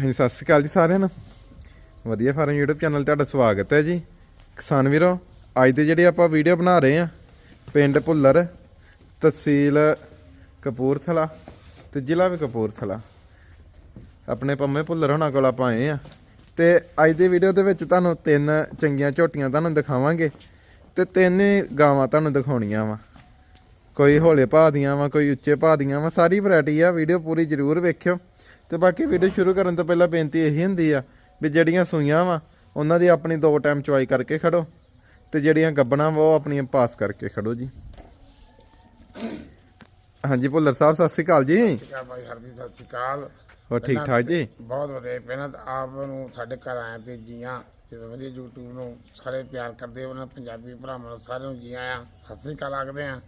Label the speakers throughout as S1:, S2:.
S1: ਹਾਂਜੀ, ਸਤਿ ਸ਼੍ਰੀ ਅਕਾਲ ਜੀ ਸਾਰਿਆਂ ਨੂੰ। ਵਧੀਆ ਫਾਰਮ YouTube ਚੈਨਲ ਤੁਹਾਡਾ ਸਵਾਗਤ ਹੈ ਜੀ। ਕਿਸਾਨ ਵੀਰੋ, ਅੱਜ ਦੇ ਜਿਹੜੇ ਆਪਾਂ ਵੀਡੀਓ ਬਣਾ ਰਹੇ ਆ ਪਿੰਡ ਭੁੱਲਰ, ਤਹਿਸੀਲ ਕਪੂਰਥਲਾ ਤੇ ਜ਼ਿਲ੍ਹਾ ਵੀ ਕਪੂਰਥਲਾ। ਆਪਣੇ ਪੰਮੇ ਭੁੱਲਰ ਹੋਣਾ ਕੋਲ ਆਪਾਂ ਆਏ ਆ ਤੇ ਅੱਜ ਦੀ ਵੀਡੀਓ ਦੇ ਵਿੱਚ ਤੁਹਾਨੂੰ ਤਿੰਨ ਚੰਗੀਆਂ ਝੋਟੀਆਂ ਤੁਹਾਨੂੰ ਦਿਖਾਵਾਂਗੇ ਤੇ ਤਿੰਨ ਗਾਵਾਂ ਤੁਹਾਨੂੰ ਦਿਖਾਉਣੀਆਂ ਵਾ। ਕੋਈ ਹੌਲੇ ਭਾਅ ਦੀਆਂ ਵਾ, ਕੋਈ ਉੱਚੇ ਭਾਅ ਦੀਆਂ ਵਾ, ਸਾਰੀ ਵੈਰਾਈਟੀ ਆ। ਵੀਡੀਓ ਪੂਰੀ ਜ਼ਰੂਰ ਵੇਖਿਓ। ਤੇ ਬਾਕੀ ਵੀਡੀਓ ਸ਼ੁਰੂ ਕਰਨ ਤੋਂ ਪਹਿਲਾਂ ਬੇਨਤੀ ਇਹੀ ਹੁੰਦੀ ਆ ਵੀ ਜਿਹੜੀਆਂ ਸੂਈਆਂ ਵਾ ਉਹਨਾਂ ਦੀ ਆਪਣੀ ਦੋ ਟਾਈਮ ਚੁਆਈ ਕਰਕੇ ਖੜੋ ਤੇ ਜਿਹੜੀਆਂ ਗੱਬਣਾ ਵਾ ਉਹ ਆਪਣੀਆਂ ਪਾਸ ਕਰਕੇ ਖੜੋ ਜੀ। ਹਾਂਜੀ ਭੁੱਲਰ ਸਾਹਿਬ ਸਤਿ ਸ਼੍ਰੀ ਅਕਾਲ ਜੀ।
S2: ਕਿਆ ਭਾਈ ਹਰਬੀ ਸਤਿ ਸ਼੍ਰੀ ਅਕਾਲ।
S1: ਹੋਰ ਠੀਕ ਠਾਕ ਜੀ?
S2: ਬਹੁਤ ਵਧੀਆ ਪਹਿਲਾਂ ਤਾਂ ਆਪ ਨੂੰ ਸਾਡੇ ਘਰ ਆਏ ਤੇ ਜੀਆਂ ਜਦੋਂ ਵਧੀਆ YouTube ਨੂੰ ਸਾਰੇ ਪਿਆਰ ਕਰਦੇ ਉਹਨਾਂ ਪੰਜਾਬੀ ਭਰਾਵਾਂ ਨੂੰ ਸਾਰਿਆਂ ਨੂੰ ਜੀ ਆਇਆਂ। ਸਤਿ ਸ਼੍ਰੀ ਅਕਾਲ ਆਖਦੇ ਆ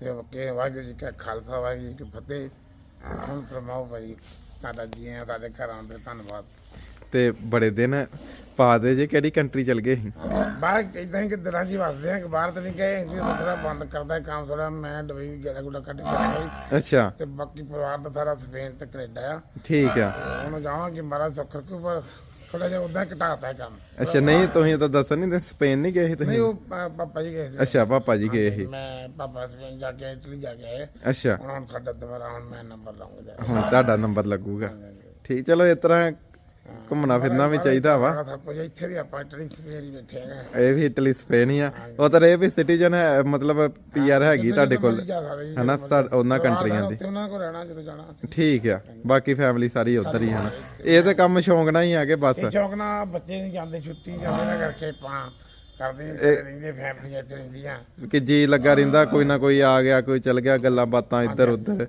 S2: ਤੇ ਕਿ ਵਾਹਿਗੁਰੂ ਜੀ ਕਾ ਖਾਲਸਾ ਵਾਹਿਗੁਰੂ ਜੀ ਕੀ ਫਤਿਹ। ਹੁਣ ਫਰਮਾਓ ਭਾਈ ਤੁਹਾਡਾ ਜੀ ਆਇਆਂ ਸਾਡੇ ਘਰ ਆਉਣ ਤੇ ਧੰਨਵਾਦ।
S1: ਤੇ ਬੜੇ ਦਿਨ ਪਾ ਦੇ ਜੇ ਕਿਹੜੀ ਕੰਟਰੀ ਚਲ ਗਏ ਸੀ
S2: ਬਾਹਰ ਇਦਾਂ ਹੀ ਕਿ ਦਿਲਾਂ ਜੀ ਵਸਦੇ ਆ ਕਿ ਬਾਹਰ ਤਾਂ ਨਹੀਂ ਗਏ ਜੀ ਥੋੜਾ ਬੰਦ ਕਰਦਾ ਹੈ ਕੰਮ ਥੋੜਾ ਮੈਂ ਡਬਈ ਵੀ ਗੇੜਾ ਕੱਢ ਕੇ ਆਇਆ
S1: ਅੱਛਾ।
S2: ਤੇ ਬਾਕੀ ਪਰਿਵਾਰ ਦਾ ਸਾਰਾ ਸਪੇਨ ਤੇ ਕੈਨੇਡਾ ਆ।
S1: ਠੀਕ ਆ।
S2: ਹੁਣ ਜਾਵਾਂਗੇ ਮਹਾਰਾਜ ਸੌਖਰ ਕੋ ਪਰ ਥੋੜਾ ਜਿਹਾ ਉਦਾਂ ਘਟਾਤਾ ਹੈ ਕੰਮ।
S1: ਅੱਛਾ ਨਹੀਂ ਤੁਸੀਂ ਤਾਂ ਦੱਸ ਨਹੀਂ ਤੇ ਸਪੇਨ ਨਹੀਂ ਗਏ ਸੀ
S2: ਨਹੀਂ
S1: ਤੁਸੀਂ
S2: ਉਹ ਪਾ- ਪਾਪਾ ਜੀ ਗਏ ਸੀ।
S1: ਅੱਛਾ ਪਾਪਾ ਜੀ ਗਏ ਸੀ।
S2: ਮੈਂ ਪਾਪਾ ਸਪੇਨ ਜਾ ਕੇ ਇਟਲੀ ਜਾ ਕੇ ਆਏ
S1: ਅੱਛਾ।
S2: ਹੁਣ ਹੁਣ ਸਾਡਾ ਦੁਬਾਰਾ ਹੁਣ ਮੈਂ ਨੰਬਰ ਲਾਉਂਗਾ
S1: ਹੁਣ ਤੁਹਾਡਾ ਨੰਬਰ ਲੱਗੂਗਾ। ਠੀਕ ਚਲੋ ਇਸ ਤਰ੍ਹਾਂ ਘੁੰਮਣਾ ਫਿਰਨਾ ਵੀ ਚਾਹੀਦਾ ਵਾ।
S2: ਸਭ ਕੁਝ ਇੱਥੇ ਵੀ ਆਪਾਂ ਇਟਲੀ ਸਪੇਨ ਹੀ ਬੈਠੇ ਆ
S1: ਇਹ ਵੀ ਇਟਲੀ ਸਪੇਨ ਹੀ ਆ। ਉਹ ਤਾਂ ਇਹ ਵੀ ਸਿਟੀਜ਼ਨ ਹੈ ਮਤਲਬ ਪੀਆਰ ਹੈਗੀ ਤੁਹਾਡੇ ਕੋਲ। ਹਨਾ ਸਾ- ਉਹਨਾਂ ਕੰਟਰੀਆਂ ਦੀ
S2: ਉਹਨਾਂ ਕੋਲ ਰਹਿਣਾ ਜਦੋਂ ਜਾਣਾ
S1: ਠੀਕ ਆ। ਬਾਕੀ ਫੈਮਿਲੀ ਸਾਰੀ ਉਧਰ ਹੀ ਹਨਾ ਇਹ ਤਾਂ ਕੰਮ ਸ਼ੌਂਕ ਨਾਲ ਹੀ ਆ ਕੇ ਬਸ।
S2: ਇਹ ਚੌਕ ਨਾ ਬੱਚੇ ਨਹੀਂ ਜਾਂਦੇ ਛੁੱਟੀ ਜਾਂਦੇ ਨਾ ਕਰਕੇ ਆਪਾਂ ਕਰਦੇ ਰਹਿੰਦੇ ਫੈਮਿਲੀ ਇੱਥੇ ਰਹਿੰਦੀਆਂ।
S1: ਕਿ ਜੀ ਲੱਗਾ ਰਹਿੰਦਾ ਕੋਈ ਨਾ ਕੋਈ ਆ ਗਿਆ ਕੋਈ ਚਲ ਗਿਆ ਗੱਲਾਂ ਬਾਤਾਂ ਇੱਧਰ ਉੱਧਰ।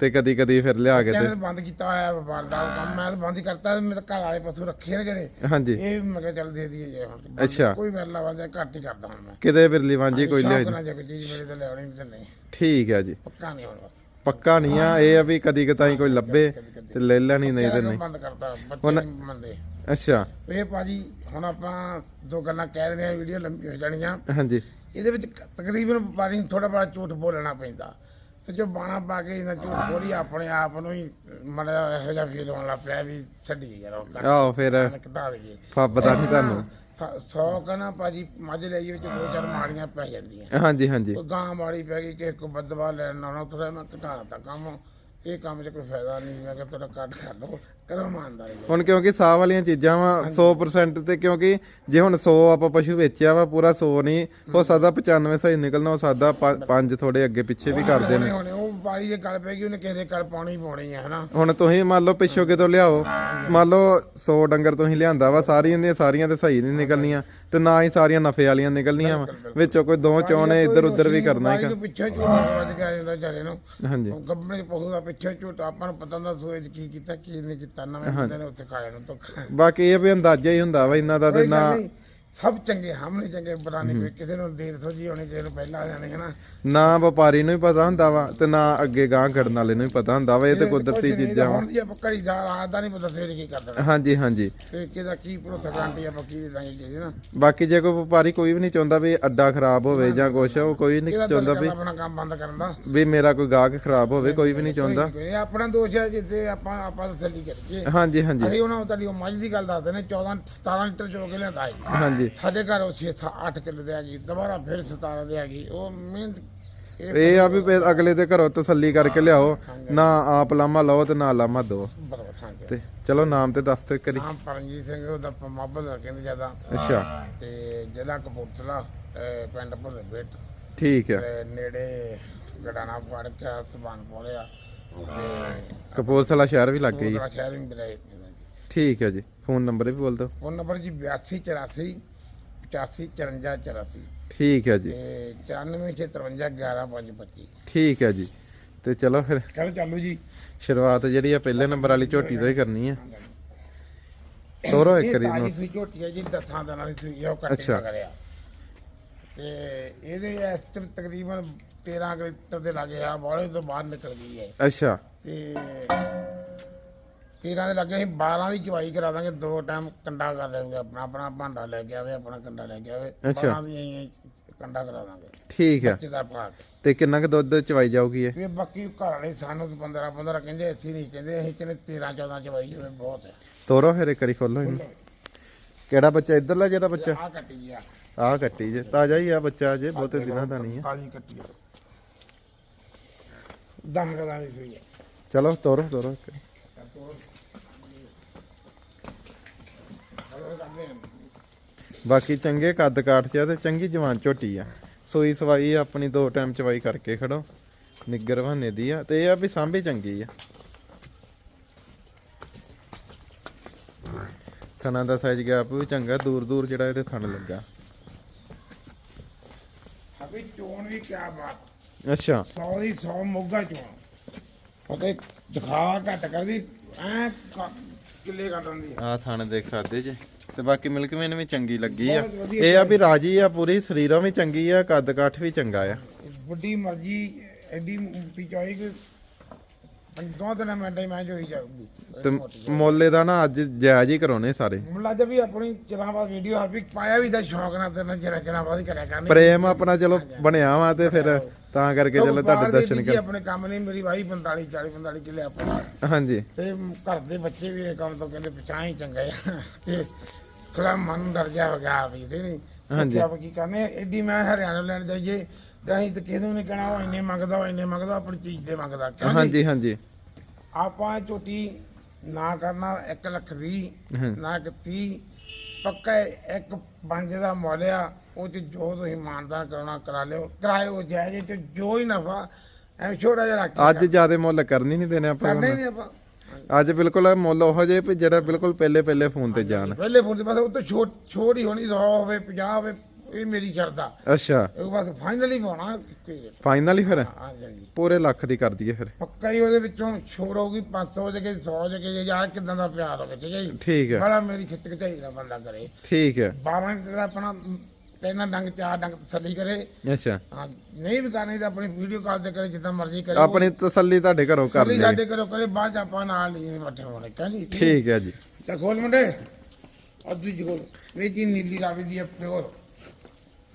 S1: ਤੇ ਕਦੀ ਕਦੀ ਫਿਰ ਲਿਆ ਕੇ ਤੇ
S2: ਬੰਦ ਕੀਤਾ ਹੋਇਆ ਵਪਾਰ ਦਾ। ਕੰਮ ਮੈਂ ਤਾਂ ਬੰਦ ਹੀ ਕਰਤਾ ਮੇਰੇ ਘਰ ਵਾਲੇ ਪਸ਼ੂ ਰੱਖੇ ਨੇ ਜਿਹੜੇ।
S1: ਹਾਂਜੀ।
S2: ਇਹ ਮੈਂ ਕਿਹਾ ਚੱਲ ਦੇ ਦਈਏ ਜੇ ਹੁਣ ਬੰਦ-
S1: ਅੱਛਾ।
S2: ਕੋਈ ਵੇਲਾ ਵਾਜਾ ਘੱਟ ਹੀ ਕਰਦਾ ਹੁਣ ਮੈਂ।
S1: ਕਿਤੇ ਬਿਰਲੀ ਵਾਂਝੀ ਕੋਈ ਲਿਆ
S2: ਸ਼ੌਕ ਨਾਲ ਜੇ ਕੋਈ ਚੀਜ਼ ਮੇਰੇ ਤੇ ਲਿਆਉਣੀ ਤੇ ਨਹੀਂ।
S1: ਠੀਕ ਆ ਜੀ।
S2: ਪੱਕਾ ਨਹੀਂ ਹੁਣ ਬਸ।
S1: ਪੱਕਾ ਨਹੀਂ ਆ ਇਹ ਆ ਵੀ ਕਦੀ ਕਤਾਈ ਕੋਈ ਲੱਭੇ ਤੇ ਲੈ ਲੈਣੀ ਨਹੀਂ ਤੇ ਨਹੀਂ।
S2: ਬੰਦ ਕਰਤਾ ਬੱਚੇ ਨਹੀਂ ਮੰਨਦੇ।
S1: ਅੱਛਾ।
S2: ਇਹ ਭਾਜੀ ਹੁਣ ਆਪਾਂ ਦੋ ਗੱਲਾਂ ਕਹਿ ਰਹੇ ਆ ਵੀਡੀਓ ਲੰਬੀ ਹੋ ਜਾਣੀਆਂ।
S1: ਹਾਂਜੀ।
S2: ਇਹਦੇ ਵਿੱਚ ਤਕਰੀਬਨ ਵਪਾਰੀ ਨੂੰ ਥੋੜਾ ਬੜਾ ਝੂਠ ਬੋਲਣਾ ਪੈਂਦਾ। ਤੇ ਜੋ ਬਾਣਾ ਪਾ ਕੇ ਇਹਨਾਂ ਝੂਠ ਬੋਲੀ ਆਪਣੇ ਆਪ ਨੂੰ ਹੀ ਮੜਾ ਇਹੋ ਜਿਹਾ ਫੀਲ ਹੋਣ ਲੱਗ ਪਿਆ ਵੀ ਛੱਡੀ ਯਾਰ ਉਹ ਕਰ
S1: ਆਹੋ ਫਿਰ
S2: ਕਿਤਾ ਦੇਈਏ।
S1: ਫੱਬਦਾ ਨਹੀਂ ਤੁਹਾਨੂੰ।
S2: 100 ਕਨਾ ਭਾਜੀ ਮੱਝ ਲਈ ਵਿੱਚ ਦੋ ਚਾਰ ਮਾੜੀਆਂ ਪੈ ਜਾਂਦੀਆਂ।
S1: ਹਾਂਜੀ ਹਾਂਜੀ।
S2: ਕੋਈ ਗਾਂ ਮਾੜੀ ਪੈ ਗਈ ਕਿ ਕੋ ਬਦਵਾ ਲੈਣ ਆਉਣਾ ਥੋੜਾ ਮੈਂ ਘਟਾ ਦਿੱਤਾ ਕੰਮ। ਇਹ ਕੰਮ 'ਚ ਕੋਈ ਫਾਇਦਾ ਨਹੀਂ ਮੈਂ ਕਿਹਾ ਥੋੜਾ ਕੱਟ ਕਰ ਲਓ ਕਰੋ ਇਮਾਨਦਾਰੀ ਨਾਲ।
S1: ਹੁਣ ਕਿਉਂਕਿ ਸਾਹ ਵਾਲੀਆਂ ਚੀਜ਼ਾਂ ਵਾ 100% ਤੇ ਕਿਉਂਕਿ ਜੇ ਹੁਣ 100 ਆਪਾਂ ਪਸ਼ੂ ਵੇਚਿਆ ਵਾ ਪੂਰਾ 100 ਨਹੀਂ ਹੋ ਸਕਦਾ 95 ਸਹੀ ਨਿਕਲਣਾ ਹੋ ਸਕਦਾ ਪੰਜ ਥੋੜੇ ਅੱਗੇ ਪਿੱਛੇ ਵੀ ਕਰਦੇ ਨੇ।
S2: ਹੁਣ ਉਹ ਵਪਾਰੀ ਦੇ ਗੱਲ ਪੈ ਗਈ ਉਹਨੇ ਕਿਸੇ ਦੇ ਗੱਲ ਪਾਉਣੀ ਹੀ ਪਾਉਣੀ ਹੈ ਹਨਾ?
S1: ਹੁਣ ਤੁਸੀਂ ਮੰਨ ਲਓ ਪਿੱਛੋਂ ਕਿਤੋਂ ਲਿਆਓ ਮੰਨ ਲਓ 100 ਡੰਗਰ ਤੁਸੀਂ ਲਿਆਂਦਾ ਵਾ ਸਾਰੀਆਂ ਦੀਆਂ ਸਾਰੀਆਂ ਤੇ ਸਹੀ ਨਹੀਂ ਨਿਕਲਣੀਆਂ ਤੇ ਨਾ ਹੀ ਸਾਰੀਆਂ ਨਫੇ ਵਾਲੀਆਂ ਨਿਕਲਣੀਆਂ ਵਾ। ਵਿੱਚੋਂ ਕੋਈ ਦੋ ਚੋਣੇ ਇੱਧਰ ਉੱਧਰ ਵੀ ਕਰਨਾ
S2: ਵਪਾਰੀ
S1: ਹੀ
S2: ਨੂੰ ਪਿੱਛੇ ਝੂਠਾ ਵੱਜ ਗਿਆ ਜਾਂਦਾ ਵਿਚਾਰੇ ਨੂੰ।
S1: ਹਾਂਜੀ।
S2: ਗੱਬਣੇ ਪਸ਼ੂ ਦਾ ਪਿੱਛੇ ਝੂਠ ਆਪਾਂ ਨੂੰ ਪਤਾ ਹੁੰਦਾ ਸੋਏ 'ਚ ਕੀ ਕੀਤਾ ਕੀ ਨਹੀਂ ਕੀਤਾ ਨਵੇਂ ਬੰਦੇ ਨੇ ਉੱਥੇ ਖਾਇਆ ਨੂੰ ਧੋਖਾ।
S1: ਬਾਕੀ ਇਹ ਵੀ ਅੰਦਾਜ਼ਾ ਹੀ ਹੁੰਦਾ ਵਾ ਇਹਨਾਂ ਦਾ ਤੇ ਨਾ
S2: ਸਭ ਚੰਗੇ ਹਮਲੇ ਚੰਗੇ ਬਰਾਨੀ ਕੋਈ ਕਿਸੇ ਨੂੰ ਦੇਰ ਸੋਝੀ ਹੋਣੀ ਕਿਸੇ ਨੂੰ ਪਹਿਲਾਂ ਆ ਜਾਣੀ ਹੈ ਨਾ।
S1: ਨਾ ਵਪਾਰੀ ਨੂੰ ਹੀ ਪਤਾ ਹੁੰਦਾ ਵਾ ਤੇ ਨਾ ਅੱਗੇ ਗਾਂ ਖੜਨ ਵਾਲੇ ਨੂੰ ਹੀ ਪਤਾ ਹੁੰਦਾ ਵਾ ਇਹ ਤੇ ਕੁਦਰਤੀ ਚੀਜ਼ਾਂ ਵਾ।
S2: ਹੁਣ ਦੀ ਆਪਾਂ ਘੜੀ ਦਾ ਰਾਤ ਦਾ ਨਹੀਂ ਪਤਾ ਸਵੇਰੇ ਕੀ ਕਰ ਦੇਣਾ।
S1: ਹਾਂਜੀ ਹਾਂਜੀ।
S2: ਤੇ ਕਿਹਦਾ ਕੀ ਭਰੋਸਾ ਗਾਰੰਟੀ ਆਪਾਂ ਕੀ ਦੇ ਦਾਂਗੇ ਜੀ ਨਾ।
S1: ਬਾਕੀ ਜੇ ਕੋਈ ਵਪਾਰੀ ਕੋਈ ਵੀ ਨਹੀਂ ਚਾਹੁੰਦਾ ਵੀ ਅੱਡਾ ਖਰਾਬ ਹੋਵੇ ਜਾਂ ਕੁਛ ਉਹ ਕੋਈ ਨਹੀਂ
S2: ਇਹਦਾ
S1: ਚਾਹੁੰਦਾ ਵੀ
S2: ਆਪਣਾ ਕੰਮ ਬੰਦ ਕਰਨ ਦਾ।
S1: ਵੀ ਮੇਰਾ ਕੋਈ ਗਾਹਕ ਖਰਾਬ ਹੋਵੇ ਕੋਈ ਵੀ ਨਹੀਂ ਚਾਹੁੰਦਾ।
S2: ਇਹ ਆਪਣਾ ਦੋਸ਼ ਹੈ ਜਿੱਦੇ ਆਪਾਂ ਆਪਾਂ ਤਸੱਲੀ ਕਰੀਏ।
S1: ਹਾਂਜੀ ਹਾਂਜੀ।
S2: ਅਸੀਂ ਉਹਨਾਂ ਨੂੰ ਤੁਹਾਡੀ ਉਹ ਮੱਝ ਦੀ ਗੱਲ ਦੱਸਦੇ ਨੇ 14 17 ਲੀਟਰ ਚੋ ਕੇ ਲਿਆਂਦਾ ਸੀ।
S1: ਹਾਂਜੀ।
S2: ਸਾਡੇ ਘਰ ਉਹ 6 8 ਕਿਲੋ ਦੇ ਆ ਗਈ ਦੁਬਾਰਾ ਫਿਰ 17 ਦੇ ਆ ਗਈ ਉਹ ਮਿਹਨਤ ਇਹ
S1: ਆ ਵੀ ਫਿਰ ਅਗਲੇ ਦੇ ਘਰੋਂ ਤਸੱਲੀ ਕਰਕੇ ਲਿਆਓ। ਨਾ ਆਪ ਲਾਮਾ ਲਓ ਤੇ ਨਾ ਲਾਮਾ ਦਿਓ। ਤੇ ਚਲੋ ਨਾਮ ਤੇ ਦੱਸ ਤੇ ਕਰੀ
S2: ਨਾਮ ਪਰਮਜੀਤ ਸਿੰਘ ਉਹਦਾ ਮਾਬਲ ਕਹਿੰਦੇ ਜ਼ਿਆਦਾ।
S1: ਅੱਛਾ।
S2: ਤੇ ਜ਼ਿਲ੍ਹਾ ਕਪੂਰਥਲਾ ਪਿੰਡ ਭੁੱਲੇ ਬੇਟ
S1: ਠੀਕ ਆ।
S2: ਤੇ ਨੇੜੇ ਗੜਾਣਾ ਫੜਕਿਆ ਸੁਬਾਨ ਪੋਲਿਆ ਤੇ
S1: ਕਪੂਰਥਲਾ ਸ਼ਹਿਰ ਵੀ ਲੱਗ ਗਈ।
S2: ਸ਼ਹਿਰ ਵੀ
S1: ਠੀਕ ਹੈ ਜੀ। ਫੋਨ ਨੰਬਰ ਵੀ ਬੋਲ ਦਿਓ।
S2: ਫੋਨ ਨੰਬਰ ਜੀ 82 84 85 54 84
S1: ਠੀਕ ਹੈ ਜੀ।
S2: ਤੇ 94 53 11 525
S1: ਠੀਕ ਹੈ ਜੀ। ਤੇ ਚਲੋ ਫਿਰ
S2: ਕੱਲ ਚਾਲੂ ਜੀ।
S1: ਸ਼ੁਰੂਆਤ ਜਿਹੜੀ ਆ ਪਹਿਲੇ ਨੰਬਰ ਵਾਲੀ ਝੋਟੀ ਤੋਂ ਹੀ ਕਰਨੀ ਆ। ਤੋਰੋ ਇੱਕ
S2: ਤਾਜੀ
S1: ਨੂੰ
S2: ਸੂਈ ਝੋਟੀ ਹੈ ਜੀ ਦਸਾਂ ਦਿਨਾਂ ਦੀ ਸੂਈ ਹੈ ਉਹ ਕੱਟੀ
S1: ਅੱਛਾ।
S2: ਕਰਿਆ ਤੇ ਇਹਦੇ ਇਸ ਤਕਰੀਬਨ 13 ਕੁ ਲੀਟਰ ਦੇ ਲਾਗੇ ਆ ਬੋਲੇ ਤੋਂ ਬਾਹਰ ਨਿਕਲ ਗਈ ਹੈ।
S1: ਅੱਛਾ।
S2: ਤੇ 13 ਦੇ ਲੱਗੇ ਅਸੀਂ 12 ਦੀ ਚਵਾਈ ਕਰਾ ਦਾਂਗੇ ਦੋ ਟਾਈਮ ਕੰਡਾ ਕਰ ਲੈਂਗੇ ਆਪਣਾ ਆਪਣਾ ਭਾਂਡਾ ਲੈ ਕੇ ਆਵੇ ਆਪਣਾ ਕੰਡਾ ਲੈ ਕੇ ਆਵੇ।
S1: ਅੱਛਾ।
S2: 12 ਦੀ ਅਸੀਂ ਕੰਡਾ ਕਰਾ ਦਾਂਗੇ।
S1: ਠੀਕ ਆ।
S2: ਬੱਚੇ ਦਾ ਭਾਗ
S1: ਤੇ ਕਿੰਨਾ ਕੁ ਦੁੱਧ ਚਵਾਈ ਜਾਊਗੀ ਇਹ?
S2: ਵੀ ਬਾਕੀ ਘਰ ਵਾਲੇ ਸਾਨੂੰ 15 15 ਕਹਿੰਦੇ ਅਸੀਂ ਨਹੀਂ ਕਹਿੰਦੇ ਅਸੀਂ ਕਹਿੰਦੇ 13 14 ਚ ਵਈ ਹੋਵੇ ਬਹੁਤ ਹੈ।
S1: ਤੋਰੋ ਫਿਰ ਇੱਕ ਵਾਰੀ ਖੋਲੋ ਇਹਨੂੰ। ਕਿਹੜਾ ਬੱਚਾ ਇੱਧਰਲਾ ਜਿਹਦਾ ਬੱਚਾ?
S2: ਆ ਕੱਟੀ ਜੀ ਆ।
S1: ਆਹ ਕੱਟੀ ਜੇ ਤਾਜ਼ਾ ਹੀ ਆ ਬੱਚਾ ਜੇ ਬਹੁਤੇ ਦਿਨਾਂ ਦਾ ਨਹੀਂ ਆ।
S2: ਕਾਲੀ ਕੱਟੀ ਆ। ਦਮ ਕਰਾ ਦੀ ਸੂਈ
S1: ਚਲੋ ਤੋਰੋ ਤੋਰੋ। ਇੱਕ ਵਾਰੀ। ਬਾਕੀ ਚੰਗੇ ਕੱਦ ਕਾਠ ਚ ਆ ਤੇ ਚੰਗੀ ਜਵਾਨ ਝੋਟੀ ਆ। ਸੋਈ ਸਵਾਈ ਆਪਣੀ ਦੋ ਟਾਈਮ ਚਵਾਈ ਕਰਕੇ ਖੜੋ। ਨਿੱਗਰ ਬਹਾਨੇ ਦੀ ਆ ਤੇ ਇਹ ਆ ਵੀ ਸਾਂਭੀ ਚੰਗੀ ਆ। ਥਣਾ ਦਾ ਸਾਈਜ਼ ਗੈਪ ਵੀ ਚੰਗਾ ਦੂਰ ਦੂਰ ਜਿਹੜਾ ਇਹਦੇ ਥਣ ਲੱਗਾ।
S2: ਅਭੀ ਚੋਣ ਵੀ ਕਿਆ ਬਾਤ।
S1: ਅੱਛਾ।
S2: 100 ਦੀ 100 ਮੋਗਾ ਚੋਣ। ਉਹਦੇ ਦਿਖਾ ਘੱਟ ਕਰਦੀ ਐ ਕਿੱਲੇ ਕੱਟਣ ਦੀ
S1: ਆ। ਥਣ ਦੇਖ ਸਕਦੇ ਜੇ ਤੇ ਬਾਕੀ ਮਿਲਕ ਮੇਨ ਵੀ ਚੰਗੀ ਲੱਗੀ ਆ।
S2: ਬਹੁਤ ਵਧੀਆ
S1: ਇਹ ਆ ਵੀ ਰਾਜੀ ਆ ਪੂਰੀ ਸਰੀਰਾਂ ਵੀ ਚੰਗੀ ਆ ਕੱਦ ਕਾਠ ਵੀ ਚੰਗਾ ਆ।
S2: ਵੱਡੀ ਮਰਜ਼ੀ ਐਡੀ ਮੋਟੀ ਚੋਈ ਕਿ ਦੋ ਦਿਨ ਮਿੰਟਾਂ ਹੀ ਮੈਂ ਜੋਈ ਜਾਊਗੀ।
S1: ਤੇ ਮੋਲੇ ਦਾ ਨਾ ਅੱਜ ਜਾਇਜ਼ ਹੀ ਕਰਾਉਣੇ ਸਾਰੇ।
S2: ਮੁੱਲਾ ਜਦ ਵੀ ਆਪਣੀ ਚਿਰਾਂ ਬਾਅਦ ਵੀਡੀਓ ਹਰ ਵੀ ਪਾਇਆ ਵੀ ਤਾਂ ਸ਼ੌਕ ਨਾਲ ਤੇ ਨਾ ਚਿਰਾਂ ਚਿਰਾਂ ਬਾਅਦ ਹੀ ਕਰਿਆ ਕਰਨੀ।
S1: ਪ੍ਰੇਮ ਆਪਣਾ ਚਲੋ ਬਣਿਆ ਵਾ ਤੇ ਫਿਰ ਤਾਂ ਕਰਕੇ ਚਲੋ ਤੁਹਾਡੇ ਦਰਸ਼ਨ
S2: ਕਰ
S1: ਕਰ
S2: ਆਪਣੇ ਕੰਮ ਨਹੀਂ ਮੇਰੀ ਵਾਹੀ 45 40 45 ਕਿੱਲੇ ਆਪਣਾ
S1: ਹਾਂਜੀ।
S2: ਤੇ ਘਰ ਦੇ ਬੱਚੇ ਵੀ ਇਹ ਕੰਮ ਤੋਂ ਕਹਿੰਦੇ ਪਛਾਣ ਹੀ ਚੰਗਾ ਆ। ਥੋੜਾ ਮਨ ਡਰ ਜਾ ਹੋ ਗਿਆ ਵੀ ਤੇ। ਨਹੀਂ
S1: ਹਾਂਜੀ।
S2: ਆਪ ਕੀ ਕਰਨੇ ਐਡੀ ਮੈਂ ਹਰਿਆਣਾ ਲੈਣ ਜਾਈਏ। ਤੇ ਅਸੀਂ ਤੇ ਕਿਸੇ ਨੂੰ ਨਹੀਂ ਕਹਿਣਾ ਉਹ ਇੰਨੇ ਮੰਗਦਾ ਉਹ ਇੰਨੇ ਮੰਗਦਾ ਆਪਣੀ ਚੀਜ਼ ਦੇ ਮੰਗਦਾ ਕਿਉਂ ਜੀ?
S1: ਹਾਂਜੀ ਹਾਂਜੀ
S2: ਆਪਾਂ ਝੋਟੀ ਨਾ ਕਰਨਾ 1 ਲੱਖ 20
S1: ਹਾਂ।
S2: ਨਾ ਇੱਕ 30 ਪੱਕਾ ਇੱਕ ਪੰਜ ਦਾ ਮੁੱਲ ਆ ਉਹ ਚ ਜੋ ਤੁਸੀਂ ਇਮਾਨਦਾਰ ਕਰਾਉਣਾ ਕਰਾ ਲਿਓ ਕਿਰਾਏ ਜਾਇਜ਼ ਤੇ ਜੋ ਹੀ ਨਫਾ ਐ ਛੋਟਾ ਜਿਹਾ ਰੱਖ ਕੇ
S1: ਅੱਜ ਜਿਆਦੇ ਮੁੱਲ ਕਰਨੀ ਨਹੀਂ ਦੇਣੇ ਆਪਾਂ
S2: ਕਰਨਾ
S1: ਹੁਣ।
S2: ਨਹੀਂ ਆਪਾਂ
S1: ਅੱਜ ਬਿਲਕੁਲ ਮੁੱਲ ਉਹੋ ਜੇ ਵੀ ਜਿਹੜਾ ਬਿਲਕੁਲ ਪਹਿਲੇ ਪਹਿਲੇ ਫੋਨ ਤੇ ਜਾਣ
S2: ਪਹਿਲੇ ਫੋਨ ਤੇ ਬਸ ਉਹ ਤੋਂ ਛੋਟ ਛੋਟ ਹੀ ਹੋਣੀ 100 ਹੋਵੇ 50 ਹੋਵੇ ਇਹ ਮੇਰੀ ਸ਼ਰਦਾ
S1: ਅੱਛਾ।
S2: ਇਹ ਬਸ ਫਾਈਨਲੀ ਪਾਉਣਾ ਕੋਈ ਰੇਟ।
S1: ਫਾਈਨਲ ਹੀ ਫਿਰ?
S2: ਹਾਂ ਜੀ
S1: ਪੂਰੇ ਲੱਖ ਦੀ ਕਰ ਦਈਏ ਫਿਰ।
S2: ਪੱਕਾ ਹੀ ਉਹਦੇ ਵਿੱਚੋਂ ਛੋੜ ਹੋਊਗੀ 500 ਜਗੇ 100 ਜਗੇ ਯਾਰ ਕਿਦਾਂ ਦਾ ਪਿਆਰ ਹੋਵੇ ਠੀਕ ਹੈ ਜੀ?
S1: ਠੀਕ ਹੈ।
S2: ਬੜਾ ਮੇਰੀ ਖਿੱਚ ਖਿਚਾਈ ਦਾ ਬੰਦਾ ਕਰੇ।
S1: ਠੀਕ ਹੈ।
S2: 12 ਕਿਹੜਾ ਆਪਣਾ ਤਿੰਨ ਡੰਗ ਚਾਰ ਡੰਗ ਤਸੱਲੀ ਕਰੇ।
S1: ਅੱਛਾ।
S2: ਹਾਂ ਨਹੀਂ ਵੀ ਕਰਨੀ ਤਾਂ ਆਪਣੀ ਵੀਡੀਓ ਕਾਲ ਤੇ ਕਰੇ ਜਿੱਦਾਂ ਮਰਜ਼ੀ ਕਰੇ।
S1: ਆਪਣੀ ਤਸੱਲੀ ਤੁਹਾਡੇ ਘਰੋਂ ਕਰ ਲਈ।
S2: ਸਾਡੇ ਕਰੋ ਕਰੇ ਬਾਅਦ 'ਚ ਆਪਾਂ ਨਾਲ ਨਹੀਂ ਮੱਠੇ ਹੋਣੇ ਕਹਿੰਦੀ
S1: ਠੀਕ ਹੈ ਜੀ।
S2: ਤਾਂ ਖੋਲ ਮੁੰਡੇ। ਅੱਧੀ ਜੀ ਖੋਲ। ਜੀ ਨੀਲੀ ਰਾਵੀ ਦੀ ਪਿਓਰ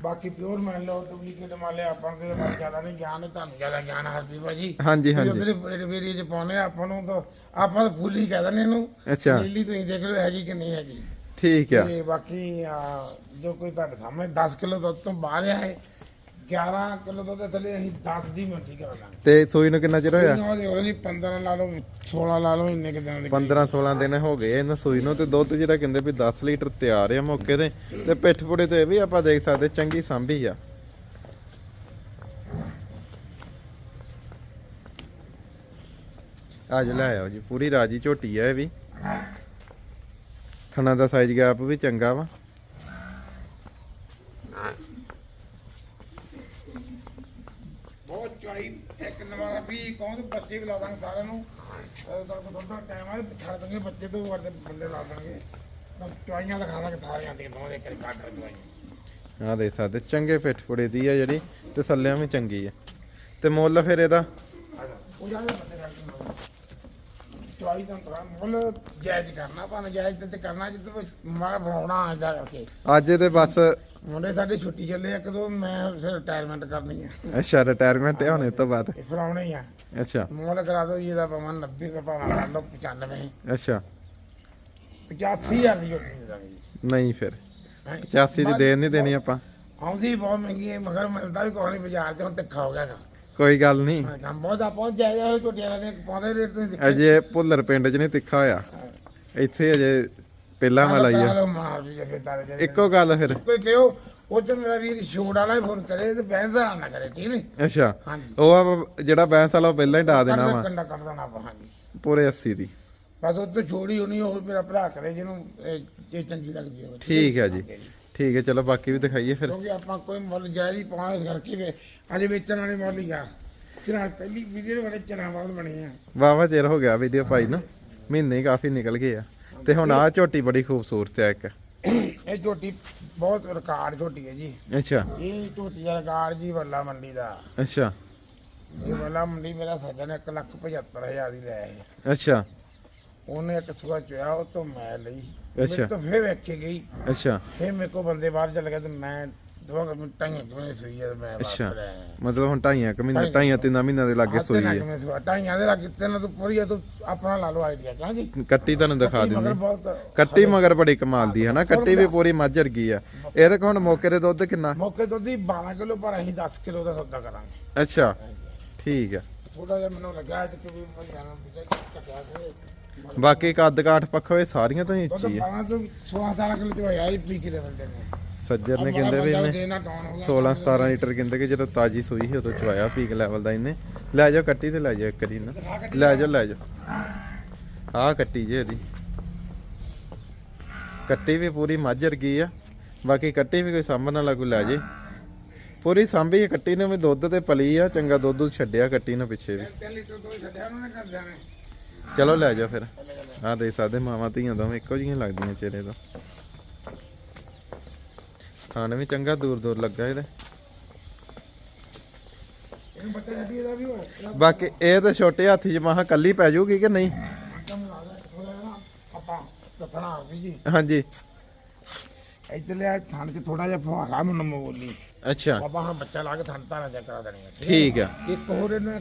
S2: ਬਾਕੀ ਪਿਓਰ ਮੰਨ ਲਓ ਡੁਪਲੀਕੇਟ ਮੰਨ ਲਿਆ ਆਪਾਂ ਨੂੰ ਤੇ ਜ਼ਿਆਦਾ ਨਹੀਂ ਗਿਆਨ ਤੁਹਾਨੂੰ ਜ਼ਿਆਦਾ ਗਿਆਨ ਹਰਪੀ ਭਾਜੀ।
S1: ਹਾਂਜੀ ਹਾਂਜੀ।
S2: ਉਧਰ ਵੀਡੀਓ ਚ ਪਾਉਨੇ ਆਪਾਂ ਨੂੰ ਤਾਂ ਆਪਾਂ ਤਾਂ ਫੁੱਲ ਕਹਿ ਦਿੰਦੇ ਇਹਨੂੰ।
S1: ਅੱਛਾ।
S2: ਨੀਲੀ ਤੁਸੀਂ ਦੇਖ ਲਓ ਹੈਗੀ ਕਿ ਨਹੀਂ ਹੈਗੀ।
S1: ਠੀਕ ਆ।
S2: ਤੇ ਬਾਕੀ ਜੋ ਕੋਈ ਤੁਹਾਡੇ ਸਾਹਮਣੇ 10 ਕਿਲੋ ਦੁੱਧ ਤੋਂ ਬਾਹਰ ਆ ਹੈ 11 ਕਿਲੋ ਦੁੱਧ ਦੇ ਥੱਲੇ ਅਸੀਂ 10 ਦੀ ਮਿੰਟੀ ਕਰਾ ਦਾਂਗੇ
S1: ਤੇ ਸੂਈ ਨੂੰ ਕਿੰਨਾ ਚਿਰ ਹੋਇਆ?
S2: ਉਹਦੇ ਹੋਰ ਜੀ 15 ਲਾ ਲਓ 16 ਲਾ ਲਓ ਇੰਨੇ ਕਿ ਦਿਨਾਂ ਦੇ
S1: 15 16 ਦਿਨ ਹੋ ਗਏ ਇਹਨਾਂ ਸੂਈ ਨੂੰ ਤੇ ਦੁੱਧ ਜਿਹੜਾ ਕਹਿੰਦੇ ਵੀ 10 ਲੀਟਰ ਤਿਆਰ ਆ ਮੌਕੇ ਤੇ ਤੇ ਪਿੱਠ ਪੁੜੇ ਤੇ ਵੀ ਆਪਾਂ ਦੇਖ ਸਕਦੇ ਚੰਗੀ ਸਾਂਭੀ ਆ। ਅੱਜ ਲੈ ਆਓ ਜੀ ਪੂਰੀ ਰਾਜੀ ਝੋਟੀ ਆ ਇਹ ਵੀ। ਥਣਾ ਦਾ ਸਾਈਜ਼ ਗੈਪ ਵੀ ਚੰਗਾ ਵਾ।
S2: ਚਾਈ ਇੱਕ ਨਵਾਂ ਵੀ ਕੌਣ ਬੱਚੇ ਵੀ ਲਾ ਦਾਂਗੇ ਸਾਰਿਆਂ ਨੂੰ। ਤੁਹਾਨੂੰ ਦੁੱਧ ਦਾ ਟਾਈਮ ਆ ਛੱਡ ਦਾਂਗੇ ਬੱਚੇ ਤੋਂ ਵੱਡੇ ਬੰਦੇ ਲਾ ਦਾਂਗੇ ਤਾਂ ਚੁਆਈਆਂ ਲਿਖਾ ਦਾਂਗੇ ਸਾਰਿਆਂ ਦੀਆਂ ਦੋਵੇਂ ਇੱਕ ਕੱਟ ਚੁਆਈਆਂ।
S1: ਆ ਦੇਖ ਸਕਦੇ ਚੰਗੇ ਪਿੱਠ ਪੁੜੇ ਦੀ ਆ ਜਿਹੜੀ ਤੇ ਥੱਲਿਆਂ ਵੀ ਚੰਗੀ ਆ। ਤੇ ਮੁੱਲ ਫਿਰ ਇਹਦਾ?
S2: ਉਹ ਜਾਂਦੇ ਬੰਦੇ ਕਰ ਚੁਆਈ ਤਾਂ ਤਰਾ ਮੁੱਲ ਜਾਇਜ਼ ਕਰਨਾ ਪਰ ਜਾਇਜ਼ ਤੇ ਕਰਨਾ ਜਿੱਦ ਮਾਰ ਬਣਾਉਣਾ ਆਂਦਾ ਕਰਕੇ
S1: ਅੱਜ ਇਹਦੇ ਬਸ
S2: ਮੁੰਡੇ ਸਾਡੇ ਛੁੱਟੀ ਚੱਲੇ ਇੱਕ ਦੋ ਮੈਂ ਫਿਰ ਰਿਟਾਇਰਮੈਂਟ ਕਰਨੀ ਆ।
S1: ਅੱਛਾ ਰਿਟਾਇਰਮੈਂਟ ਹੋਣੇ ਤੋਂ ਬਾਅਦ?
S2: ਇਹ ਫਿਰ ਆਉਣੇ ਹੀ ਆ।
S1: ਅੱਛਾ।
S2: ਮੁੱਲ ਕਰਾ ਦੋ ਇਹਦਾ ਭਾਵੇਂ 90 ਦਾ ਭਾਵੇਂ ਕਰ ਲਓ 95
S1: ਅੱਛਾ।
S2: 85000 ਦੀ ਛੁੱਟੀ ਦੇ ਦਾਂਗੇ ਜੀ।
S1: ਨਹੀਂ ਫਿਰ।
S2: ਹੈਂ।
S1: 85 ਦੀ ਦੇਣ ਨਹੀਂ ਦੇਣੀ ਆਪਾਂ।
S2: ਆਉਂਦੀ ਬਹੁਤ ਮਹਿੰਗੀ ਹੈ ਮਗਰ ਮਿਲਦਾ ਵੀ ਕੋਈ ਨਹੀਂ ਬਾਜ਼ਾਰ 'ਚ ਹੁਣ ਤਿੱਖਾ ਹੋ ਗਿਆ ਗਾ
S1: ਕੋਈ ਗੱਲ ਨਹੀਂ।
S2: ਹਾਂ, ਕੰਮ ਬਹੁਤ ਪਹੁੰਚ ਜਾਏਗਾ ਉਹ ਝੋਟੀਆਂ ਦੇ ਪਾਉਂਦੇ ਰੇਟ ਤੁਸੀਂ ਦੇਖਿਆ?
S1: ਅਜੇ ਭੁੱਲਰ ਪਿੰਡ 'ਚ ਨਹੀਂ ਤਿੱਖਾ ਹੋਇਆ। ਇੱਥੇ ਅਜੇ ਪਹਿਲਾਂ ਵਾਲਾ ਹੀ ਆ।
S2: ਲੋ ਮਾਰ ਵੀ ਜੇ ਤਾਰੇ ਦੇ
S1: ਇੱਕੋ ਗੱਲ ਫਿਰ।
S2: ਕੋਈ ਕਿਉ ਉਹ ਮੇਰਾ ਵੀਰ ਛੋੜ ਵਾਲਾ ਹੀ ਫੋਨ ਕਰੇ ਤੇ ਬੈਂਸਾ ਨਾ ਕਰੇ ਠੀਕ ਨਹੀਂ?
S1: ਅੱਛਾ।
S2: ਹਾਂਜੀ।
S1: ਉਹ ਆ ਜਿਹੜਾ ਬੈਂਸ ਵਾਲਾ ਉਹ ਪਹਿਲਾਂ ਹੀ ਡਾ ਦੇਣਾ ਵਾ।
S2: ਕੰਡਾ ਕੱਢ ਦੇਣਾ ਆਪਾਂ ਹਾਂਜੀ।
S1: ਪੂਰੇ 80 ਦੀ।
S2: ਬਸ ਉਹ ਤੋਂ ਛੋੜੀ ਹੋਣੀ ਉਹ ਮੇਰਾ ਭਰਾ ਕਰੇ ਜਿਹਨੂੰ ਇਹ ਇਹ ਚੰਗੀ ਲੱਗਦੀ ਹੋਵੇ
S1: ਠੀਕ ਹੈ ਜੀ। ਠੀਕ ਹੈ ਚਲੋ ਬਾਕੀ ਵੀ ਦਿਖਾਈਏ ਫਿਰ।
S2: ਕਿਉਂਕਿ ਆਪਾਂ ਕੋਈ ਮੁੱਲ ਜਾਇਜ਼ ਹੀ ਪਾਉਣਾ ਇਸ ਕਰਕੇ ਵੇ ਅਜੇ ਵੇਚਣ ਵਾਲੇ ਮੁੱਲ ਹੀ ਆ ਚਿਰਾਂ ਪਹਿਲੀ ਵੀਡੀਓ ਬੜੇ ਚਿਰਾਂ ਬਾਅਦ ਬਣੀ ਆ।
S1: ਵਾਵਾ ਚਿਰ ਹੋ ਗਿਆ ਵੀਡੀਓ ਪਾਈ ਨੂੰ। ਮਹੀਨੇ ਹੀ ਕਾਫੀ ਨਿਕਲ ਗਏ ਆ। ਤੇ ਹੁਣ ਆ ਝੋਟੀ ਬੜੀ ਖੂਬਸੂਰਤ ਆ ਇੱਕ।
S2: ਇਹ ਝੋਟੀ ਬਹੁਤ ਰਿਕਾਰਡ ਝੋਟੀ ਹੈ ਜੀ।
S1: ਅੱਛਾ।
S2: ਇਹ ਝੋਟੀ ਦਾ ਰਿਕਾਰਡ ਜੀ ਵੱਲਾ ਮੰਡੀ ਦਾ।
S1: ਅੱਛਾ।
S2: ਇਹ ਵੱਲਾ ਮੰਡੀ ਮੇਰਾ ਸੱਜਣ 1 ਲੱਖ 75000 ਦੀ ਲੈ ਹੈ
S1: ਅੱਛਾ।
S2: ਉਹਨੇ ਇੱਕ ਸੁਆ ਚੋਇਆ ਉਹ ਤੋਂ ਮੈਂ ਲਈ।
S1: ਅੱਛਾ।
S2: ਤੋਂ ਫੇਰ ਵੇਖ ਕੇ ਗਈ।
S1: ਅੱਛਾ।
S2: ਫੇਰ ਮੇਰੇ ਕੋ ਬੰਦੇ ਬਾਹਰ ਚਲੇ ਗਏ ਤੇ ਮੈਂ ਦੋ ਕੁ ਢਾਈਆਂ ਕਿਵੇਂ ਸੂਈ ਹੈ ਮੈਂ ਬਸ
S1: ਅੱਛਾ। ਮਤਲਬ ਹੁਣ ਢਾਈਆਂ ਕੁ ਮਹੀਨੇ
S2: ਢਾਈਆਂ
S1: ਤਿੰਨਾਂ ਮਹੀਨਿਆਂ ਦੇ ਲਾਗੇ ਸੋਈ ਹੈ
S2: ਕਿਵੇਂ ਸੂਆ ਢਾਈਆਂ ਦੇ ਲੱਗ ਤਿੰਨ ਤੋਂ ਪੂਰੀ ਹੈ ਤੂੰ ਆਪਣਾ ਲਾ ਲਓ ਆਈਡੀਆ ਕਹਾਂ ਜੀ?
S1: ਕੱਟੀ ਤੁਹਾਨੂੰ ਦਿਖਾ
S2: ਮਗਰ
S1: ਦਿੰਦੇ।
S2: ਬਹੁਤ
S1: ਕੱਟੀ ਮਗਰ ਬੜੀ ਕਮਾਲ ਦੀ ਹੈ ਨਾ ਕੱਟੀ ਵੀ ਪੂਰੀ ਮੱਝ ਵਰਗੀ ਆ। ਇਹਦੇ ਕੋਲ ਹੁਣ ਮੌਕੇ ਦੇ ਦੁੱਧ ਕਿੰਨਾ?
S2: ਮੌਕੇ ਤੋਂ ਦੀ 12 ਕਿਲੋ ਪਰ ਅਸੀਂ 10 ਕਿਲੋ ਦਾ ਸੌਦਾ ਕਰਾਂਗੇ।
S1: ਅੱਛਾ। ਠੀਕ ਆ।
S2: ਥੋੜਾ ਜਿਹਾ ਮੈਨੂੰ ਲੱਗਾ ਕਿ ਵੀ ਮੈਂ ਜਾਣਾ ਕੱਟਿਆ ਕਰੇ
S1: ਬਾਕੀ ਕੱਦ ਕਾਠ ਪੱਖੋਂ ਇਹ ਸਾਰੀਆਂ ਤੋਂ ਹੀ
S2: ਦੁੱਧ
S1: ਉੱਚੀ ਆ।
S2: 12 ਤੋਂ 16 17 ਕਿਲੋ ਚ ਹੋਇਆ ਹੀ ਪੀ ਕੇ ਲੈਵਲ ਤੇ ਨੇ।
S1: ਸੱਜਰ ਨੇ ਕਹਿੰਦੇ ਵੀ ਇਹਨੇ 16 17 ਲੀਟਰ ਕਹਿੰਦੇ ਕਿ ਜਦੋਂ ਤਾਜੀ ਸੂਈ ਸੀ ਉਦੋਂ ਚਵਾਇਆ ਪੀਕ ਲੈਵਲ ਦਾ ਇਹਨੇ। ਲੈ ਜਾਓ ਕੱਟੀ ਤੇ ਲੈ ਜਾਓ ਇੱਕ ਵਾਰੀ ਨਾ ਲੈ ਜਾਓ ਲੈ ਜਾਓ। ਆਹ ਕੱਟੀ ਜੇ ਇਹਦੀ। ਕੱਟੀ ਵੀ ਪੂਰੀ ਮੱਝ ਵਰਗੀ ਆ। ਬਾਕੀ ਕੱਟੀ ਵੀ ਕੋਈ ਸਾਂਭਣ ਵਾਲਾ ਕੋਈ ਲੈ ਜੇ। ਪੂਰੀ ਸਾਂਭੀ ਕੱਟੀ ਨੇ ਵੀ ਦੁੱਧ ਤੇ ਪਲੀ ਆ ਚੰਗਾ ਦੁੱਧ ਦੁੱਧ ਛੱਡਿਆ ਕੱਟੀ ਨੇ ਪਿੱਛੇ ਵੀ।
S2: 3 ਲੀਟਰ ਤੋਂ ਛੱਡਿਆ ਉਹਨਾਂ ਕਰ ਜਾਣੇ
S1: ਚਲੋ ਲੈ ਜਾਓ ਫਿਰ। ਆਹ ਦੇਖ ਸਕਦੇ ਮਾਵਾਂ ਧੀਆਂ ਦੋਵੇਂ ਇੱਕੋ ਜਿਹੀਆਂ ਲੱਗਦੀਆਂ ਚਿਹਰੇ ਤੋਂ। ਖਾਣ ਵੀ ਚੰਗਾ ਦੂਰ ਦੂਰ ਲੱਗਾ ਇਹਦੇ।
S2: ਦਾ
S1: ਬਾਕੀ ਇਹ ਤਾਂ ਛੋਟੇ ਹਾਥੀ ਚ ਮਾਹ ਕੱਲੀ ਪੈ ਜਾਊਗੀ ਕਿ ਨਹੀਂ?
S2: ਦੇ ਜੀ
S1: ਹਾਂਜੀ।
S2: ਇੱਧਰ ਲਿਆ ਥਣ ਚ ਥੋੜਾ ਜਿਹਾ ਫੁਹਾਰਾ ਮੈਨੂੰ ਬੋਲੀ
S1: ਅੱਛਾ।
S2: ਬਾਬਾ ਹੁਣ ਬੱਚਾ ਲਾ ਕੇ ਥਣ ਤਾਰਾ ਜਾ ਕਰਾ ਦੇਣੀ ਹੈ?
S1: ਠੀਕ ਆ
S2: ਹੈ? ਇੱਕ ਹੋਰ ਇਹਨੂੰ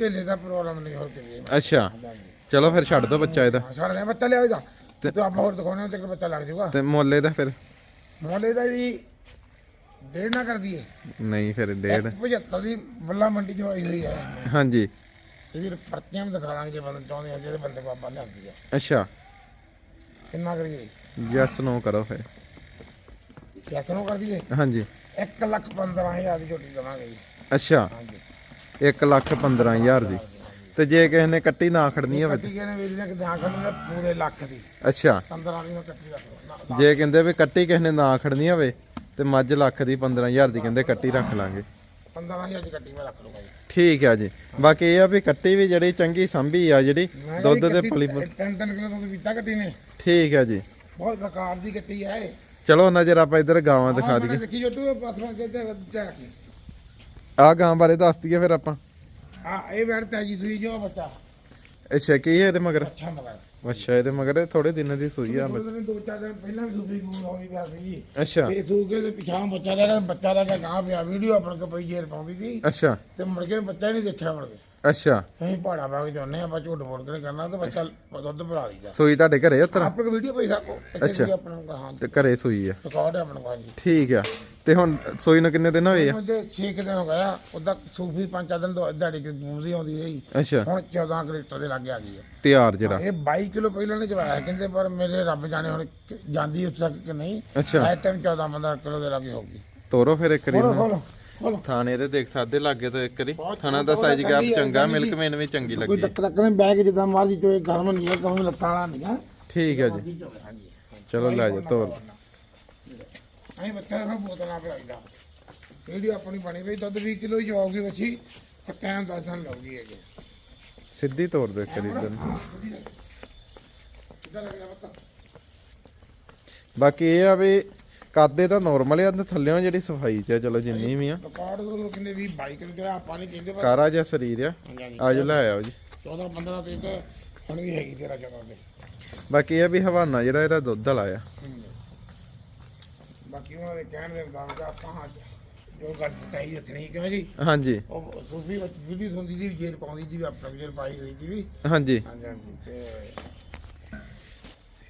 S2: ਢਿੱਲੇ ਦਾ ਪ੍ਰੋਬਲਮ ਨਹੀਂ ਹੋ ਕੇ
S1: ਅੱਛਾ। ਚਲੋ ਫਿਰ ਛੱਡ ਦੋ ਬੱਚਾ ਇਹਦਾ।
S2: ਛੱਡ ਲੈ ਬੱਚਾ ਲਿਆ ਇਹਦਾ। ਤੇ ਆਪਾਂ ਹੋਰ ਦਿਖਾਉਣੇ ਤੇ ਬੱਚਾ ਲੱਗ ਜਾਊਗਾ।
S1: ਤੇ ਮੁੱਲ ਇਹਦਾ ਫਿਰ?
S2: ਮੋਲੇ ਦਾ ਜੀ ਡੇਢ ਨਾ ਕਰ ਦਈਏ।
S1: ਨਹੀਂ ਫਿਰ ਡੇਢ।
S2: 75 ਦੀ ਬੱਲਾ ਮੰਡੀ ਚ ਹੋਈ ਹੋਈ ਹੈ
S1: ਹਾਂਜੀ।
S2: ਇਹਦੀ ਪਰਚੀਆਂ ਵੀ ਦਿਖਾ ਦਾਂਗੇ ਜੇ ਬੰਦੇ ਚਾਹੁੰਦੇ ਆ ਜਿਹਦੇ ਬੰਦੇ ਆਪਾਂ ਲਿਆਂਦੀ ਆ।
S1: ਅੱਛਾ।
S2: ਕਿੰਨਾ ਕਰੀਏ?
S1: ਯੈਸ ਨੋ ਕਰੋ ਫਿਰ।
S2: ਕਿਸ ਨੂੰ ਕਰ ਦਈਏ?
S1: ਹਾਂਜੀ।
S2: 1 ਲੱਖ 15000 ਦੀ ਝੋਟੀ ਦਵਾਂਗੇ ਜੀ।
S1: ਅੱਛਾ।
S2: ਹਾਂਜੀ।
S1: 1 ਲੱਖ 15000 ਦੀ। ਤੇ ਜੇ ਕਿਸੇ ਨੇ ਕੱਟੀ ਨਾ ਖੜਨੀ ਹੋਵੇ
S2: ਕੱਟੀ ਕਹਿੰਦੇ ਵੀਰ ਨੇ ਧਿਆਨ ਕਰਨਾ ਪੂਰੇ ਲੱਖ ਦੀ।
S1: ਅੱਛਾ।
S2: 15 ਦੀ ਕੱਟੀ ਰੱਖ
S1: ਜੇ ਕਹਿੰਦੇ ਵੀ ਕੱਟੀ ਕਿਸੇ ਨੇ ਨਾ ਖੜਨੀ ਹੋਵੇ ਤੇ ਮੱਝ ਲੱਖ ਦੀ 15000 ਦੀ ਕਹਿੰਦੇ ਕੱਟੀ ਰੱਖ ਲਾਂਗੇ।
S2: 15000 ਦੀ ਕੱਟੀ ਮੈਂ ਰੱਖ ਲੂੰਗਾ ਜੀ।
S1: ਠੀਕ ਆ ਜੀ। ਬਾਕੀ ਇਹ ਆ ਵੀ ਕੱਟੀ ਵੀ ਜਿਹੜੀ ਚੰਗੀ ਸੰਭੀ ਆ ਜਿਹੜੀ ਦੁੱਧ
S2: ਜੀ
S1: ਦੇ ਪਲੀ
S2: ਤਿੰਨ ਤਿੰਨ ਕਿਲੋ ਦੁੱਧ ਪੀਤਾ ਕੱਟੀ ਨੇ।
S1: ਠੀਕ ਆ ਜੀ।
S2: ਬਹੁਤ ਪ੍ਰਕਾਰ ਦੀ ਕੱਟੀ ਹੈ ਇਹ।
S1: ਚਲੋ ਨਜ਼ਰ ਆਪਾਂ ਇੱਧਰ ਗਾਵਾਂ ਦਿਖਾ ਦਈਏ।
S2: ਦੇਖੀ ਜੋ ਤੂੰ ਪਾਸਵਾ ਕੇ ਤੇ ਵੱਧਾ ਕੀ।
S1: ਆ ਗਾਂ ਬਾਰੇ ਦੱਸ ਦਈਏ ਫਿਰ ਆਪਾਂ।
S2: ਆ ਇਹ ਬੈਠ ਤਾਜੀ ਸੂਈ ਜੋ ਬੱਚਾ।
S1: ਅੱਛਾ ਕੀ ਹੈ ਇਹਦੇ ਮਗਰ?
S2: ਅੱਛਾ
S1: ਇਹਦੇ ਮਗਰ ਥੋੜੇ ਦਿਨਾਂ ਦੀ ਸੂਈ ਆ।
S2: ਨੇ ਦੋ ਚਾਰ ਦਿਨ ਪਹਿਲਾਂ ਵੀ ਸੂਈ ਗੂਲ ਹੋਈ ਗਿਆ ਸੀ।
S1: ਅੱਛਾ।
S2: ਤੇ ਸੂ ਕੇ ਤੇ ਪਿਛਾਂ ਬੱਚਾ ਗਿਆ ਬੱਚਾ ਗਿਆ ਗਾਂ ਪਿਆ ਵੀਡੀਓ ਆਪਣ ਕੋ ਪਈ ਜੇਰ ਪਾਉਂਦੀ ਸੀ।
S1: ਅੱਛਾ।
S2: ਤੇ ਮੁੜ ਕੇ ਬੱਚਾ ਹੀ ਨਹੀਂ ਦੇਖਿਆ ਮੁੜ ਕੇ।
S1: ਅੱਛਾ।
S2: ਅਸੀਂ ਪਹਾੜਾ ਬਾਗ ਜਾਂਦੇ ਆਪਾਂ ਝੂਠ ਬੋਲ ਕੇ ਕਰਨਾ ਤੇ ਬੱਚਾ ਦੁੱਧ ਬਣਾ ਲਈਦਾ
S1: ਸੂਈ ਤੁਹਾਡੇ ਘਰੇ ਉਤਰ
S2: ਆਪੇ ਵੀਡੀਓ ਪਈ ਸਾਕੋ ਵੀ ਆਪਣਾ ਕਹਾਂ
S1: ਤੇ ਘਰੇ ਸੂਈ ਆ।
S2: ਰਿਕਾਰਡ ਹੈ ਆਪਣਾ ਕੋਲ ਜੀ
S1: ਠੀਕ ਆ। ਤੇ ਹੁਣ ਸੂਈ ਨੂੰ ਕਿੰਨੇ ਦਿਨ ਹੋਏ ਆ?
S2: ਮੁੰਡੇ 6 ਦਿਨ ਹੋ ਗਿਆ ਉਹਦਾ ਸੂਫੀ ਪੰਜ ਚਾਰ ਦਿਨ ਤੋਂ ਦਿਹਾੜੀ ਤੇ ਮੂਜ਼ੀ ਆਉਂਦੀ ਰਹੀ।
S1: ਅੱਛਾ।
S2: ਹੁਣ 14 ਕਿਲੋਮੀਟਰ ਦੇ ਲਾਗੇ ਆ ਗਈ ਹੈ
S1: ਤਿਆਰ ਜਿਹੜਾ।
S2: ਇਹ 22 ਕਿਲੋ ਪਹਿਲਾਂ ਨੇ ਚਵਾਇਆ ਕਹਿੰਦੇ ਪਰ ਮੇਰੇ ਰੱਬ ਜਾਣੇ ਹੁਣ ਕਿ- ਜਾਂਦੀ ਉੱਥੇ ਤੱਕ ਕਿ ਨਹੀਂ।
S1: ਅੱਛਾ।
S2: ਇਸ ਟਾਈਮ 14 15 ਕਿਲੋ ਦੇ ਲਾਗੇ ਹੋਊਗੀ
S1: ਤੋਰੋ ਫਿਰ ਇੱਕ ਰੀ
S2: ਖੋਲੋ ਖੋਲੋ
S1: ਥਾਣੇ ਤੇ ਦੇਖ ਸਕਦੇ ਲੱਗੇ ਤੋਂ ਇੱਕ ਰੀ
S2: ਬਹੁਤ
S1: ਥਾਣਾ ਦਾ ਸਾਈਜ਼ ਗੈਪ ਚੰਗਾ ਮਿਲਕ। ਮੇਨ ਵੀ ਚੰਗੀ
S2: ਕੋਈ
S1: ਲੱਗੀ।
S2: ਟੱਕ ਟੱਕ ਨੇ ਬੈਗ ਜਿੱਦਾਂ ਮਾਰਦੀ ਚੋਏ ਗਰਮ ਨਹੀਂ ਹੈ ਕਹੂੰ ਲੱਤਾਂ ਵਾਲਾ ਨਹੀਂ ਹੈ।
S1: ਠੀਕ ਆ ਜੀ। ਚਲੋ ਲੈ ਜਾ ਤੋਰ
S2: ਅਸੀਂ ਬੱਚਾ ਦਾ ਬੋਤਲਾਂ ਪਿਲਾਈਦਾ ਵੀਡੀਓ ਆਪਣੀ ਬਣੀ ਪਈ ਦੁੱਧ 20 ਕਿਲੋ ਹੀ ਜਵਾਉਗੀ ਬੱਚੀ ਤੇ ਟਾਈਮ 10 ਦਿਨ ਲਾਉਗੀ ਇਹ
S1: ਸਿੱਧੀ ਤੋਰ ਦੇ
S2: ਲੱਗਿਆ ਬੱਤਾ
S1: ਬਾਕੀ ਇਹ ਆ ਵੀ ਕਾਦੇ ਤਾਂ ਨਾਰਮਲ ਆ ਤੇ ਥੱਲਿਓਂ ਜਿਹੜੀ ਸਫ਼ਾਈ ਚ ਆ ਚਲੋ ਜਿੰਨੀ ਵੀ ਆ।
S2: ਰਿਕਾਰਡ ਤੋਂ ਕਿੰਨੇ 20 22 ਕਿਲੋ ਜਿਹੜਾ ਆਪਾਂ ਨਹੀਂ ਕਹਿੰਦੇ ਪਰ
S1: ਕਾਰਾ ਜਿਹਾ ਸਰੀਰ ਆ। ਆਜੋ ਲੈ ਆਓ ਜੀ।
S2: 14 15 ਤੇ ਤੇ ਹੁਣ ਵੀ ਹੈਗੀ ਤੇਰਾ 14 ਤੇ
S1: ਬਾਕੀ ਇਹ ਆ ਵੀ ਹਵਾਨਾ ਜਿਹੜਾ ਇਹਦਾ ਦੁੱਧ ਵਾਲਾ ਆ।
S2: ਬਾਕੀ ਉਹਨਾਂ ਦੇ ਕਹਿਣ ਦੇ ਮੁਤਾਬਕ ਆਪਾਂ ਅੱਜ ਜੋ ਗੱਲ ਸਹੀ ਰੱਖਣੀ ਕਿਉਂ ਜੀ?
S1: ਹਾਂਜੀ।
S2: ਉਹ ਸੂਫੀ ਵਿੱਚ ਵੀਡੀਓ ਸੁਣਦੀ ਸੀ ਜੇਰ ਪਾਉਂਦੀ ਸੀ ਵੀ ਆਪਣਾ ਜੇਰ ਪਾਈ ਹੋਈ ਸੀ ਵੀ।
S1: ਹਾਂਜੀ।
S2: ਹਾਂਜੀ ਹਾਂਜੀ ਤੇ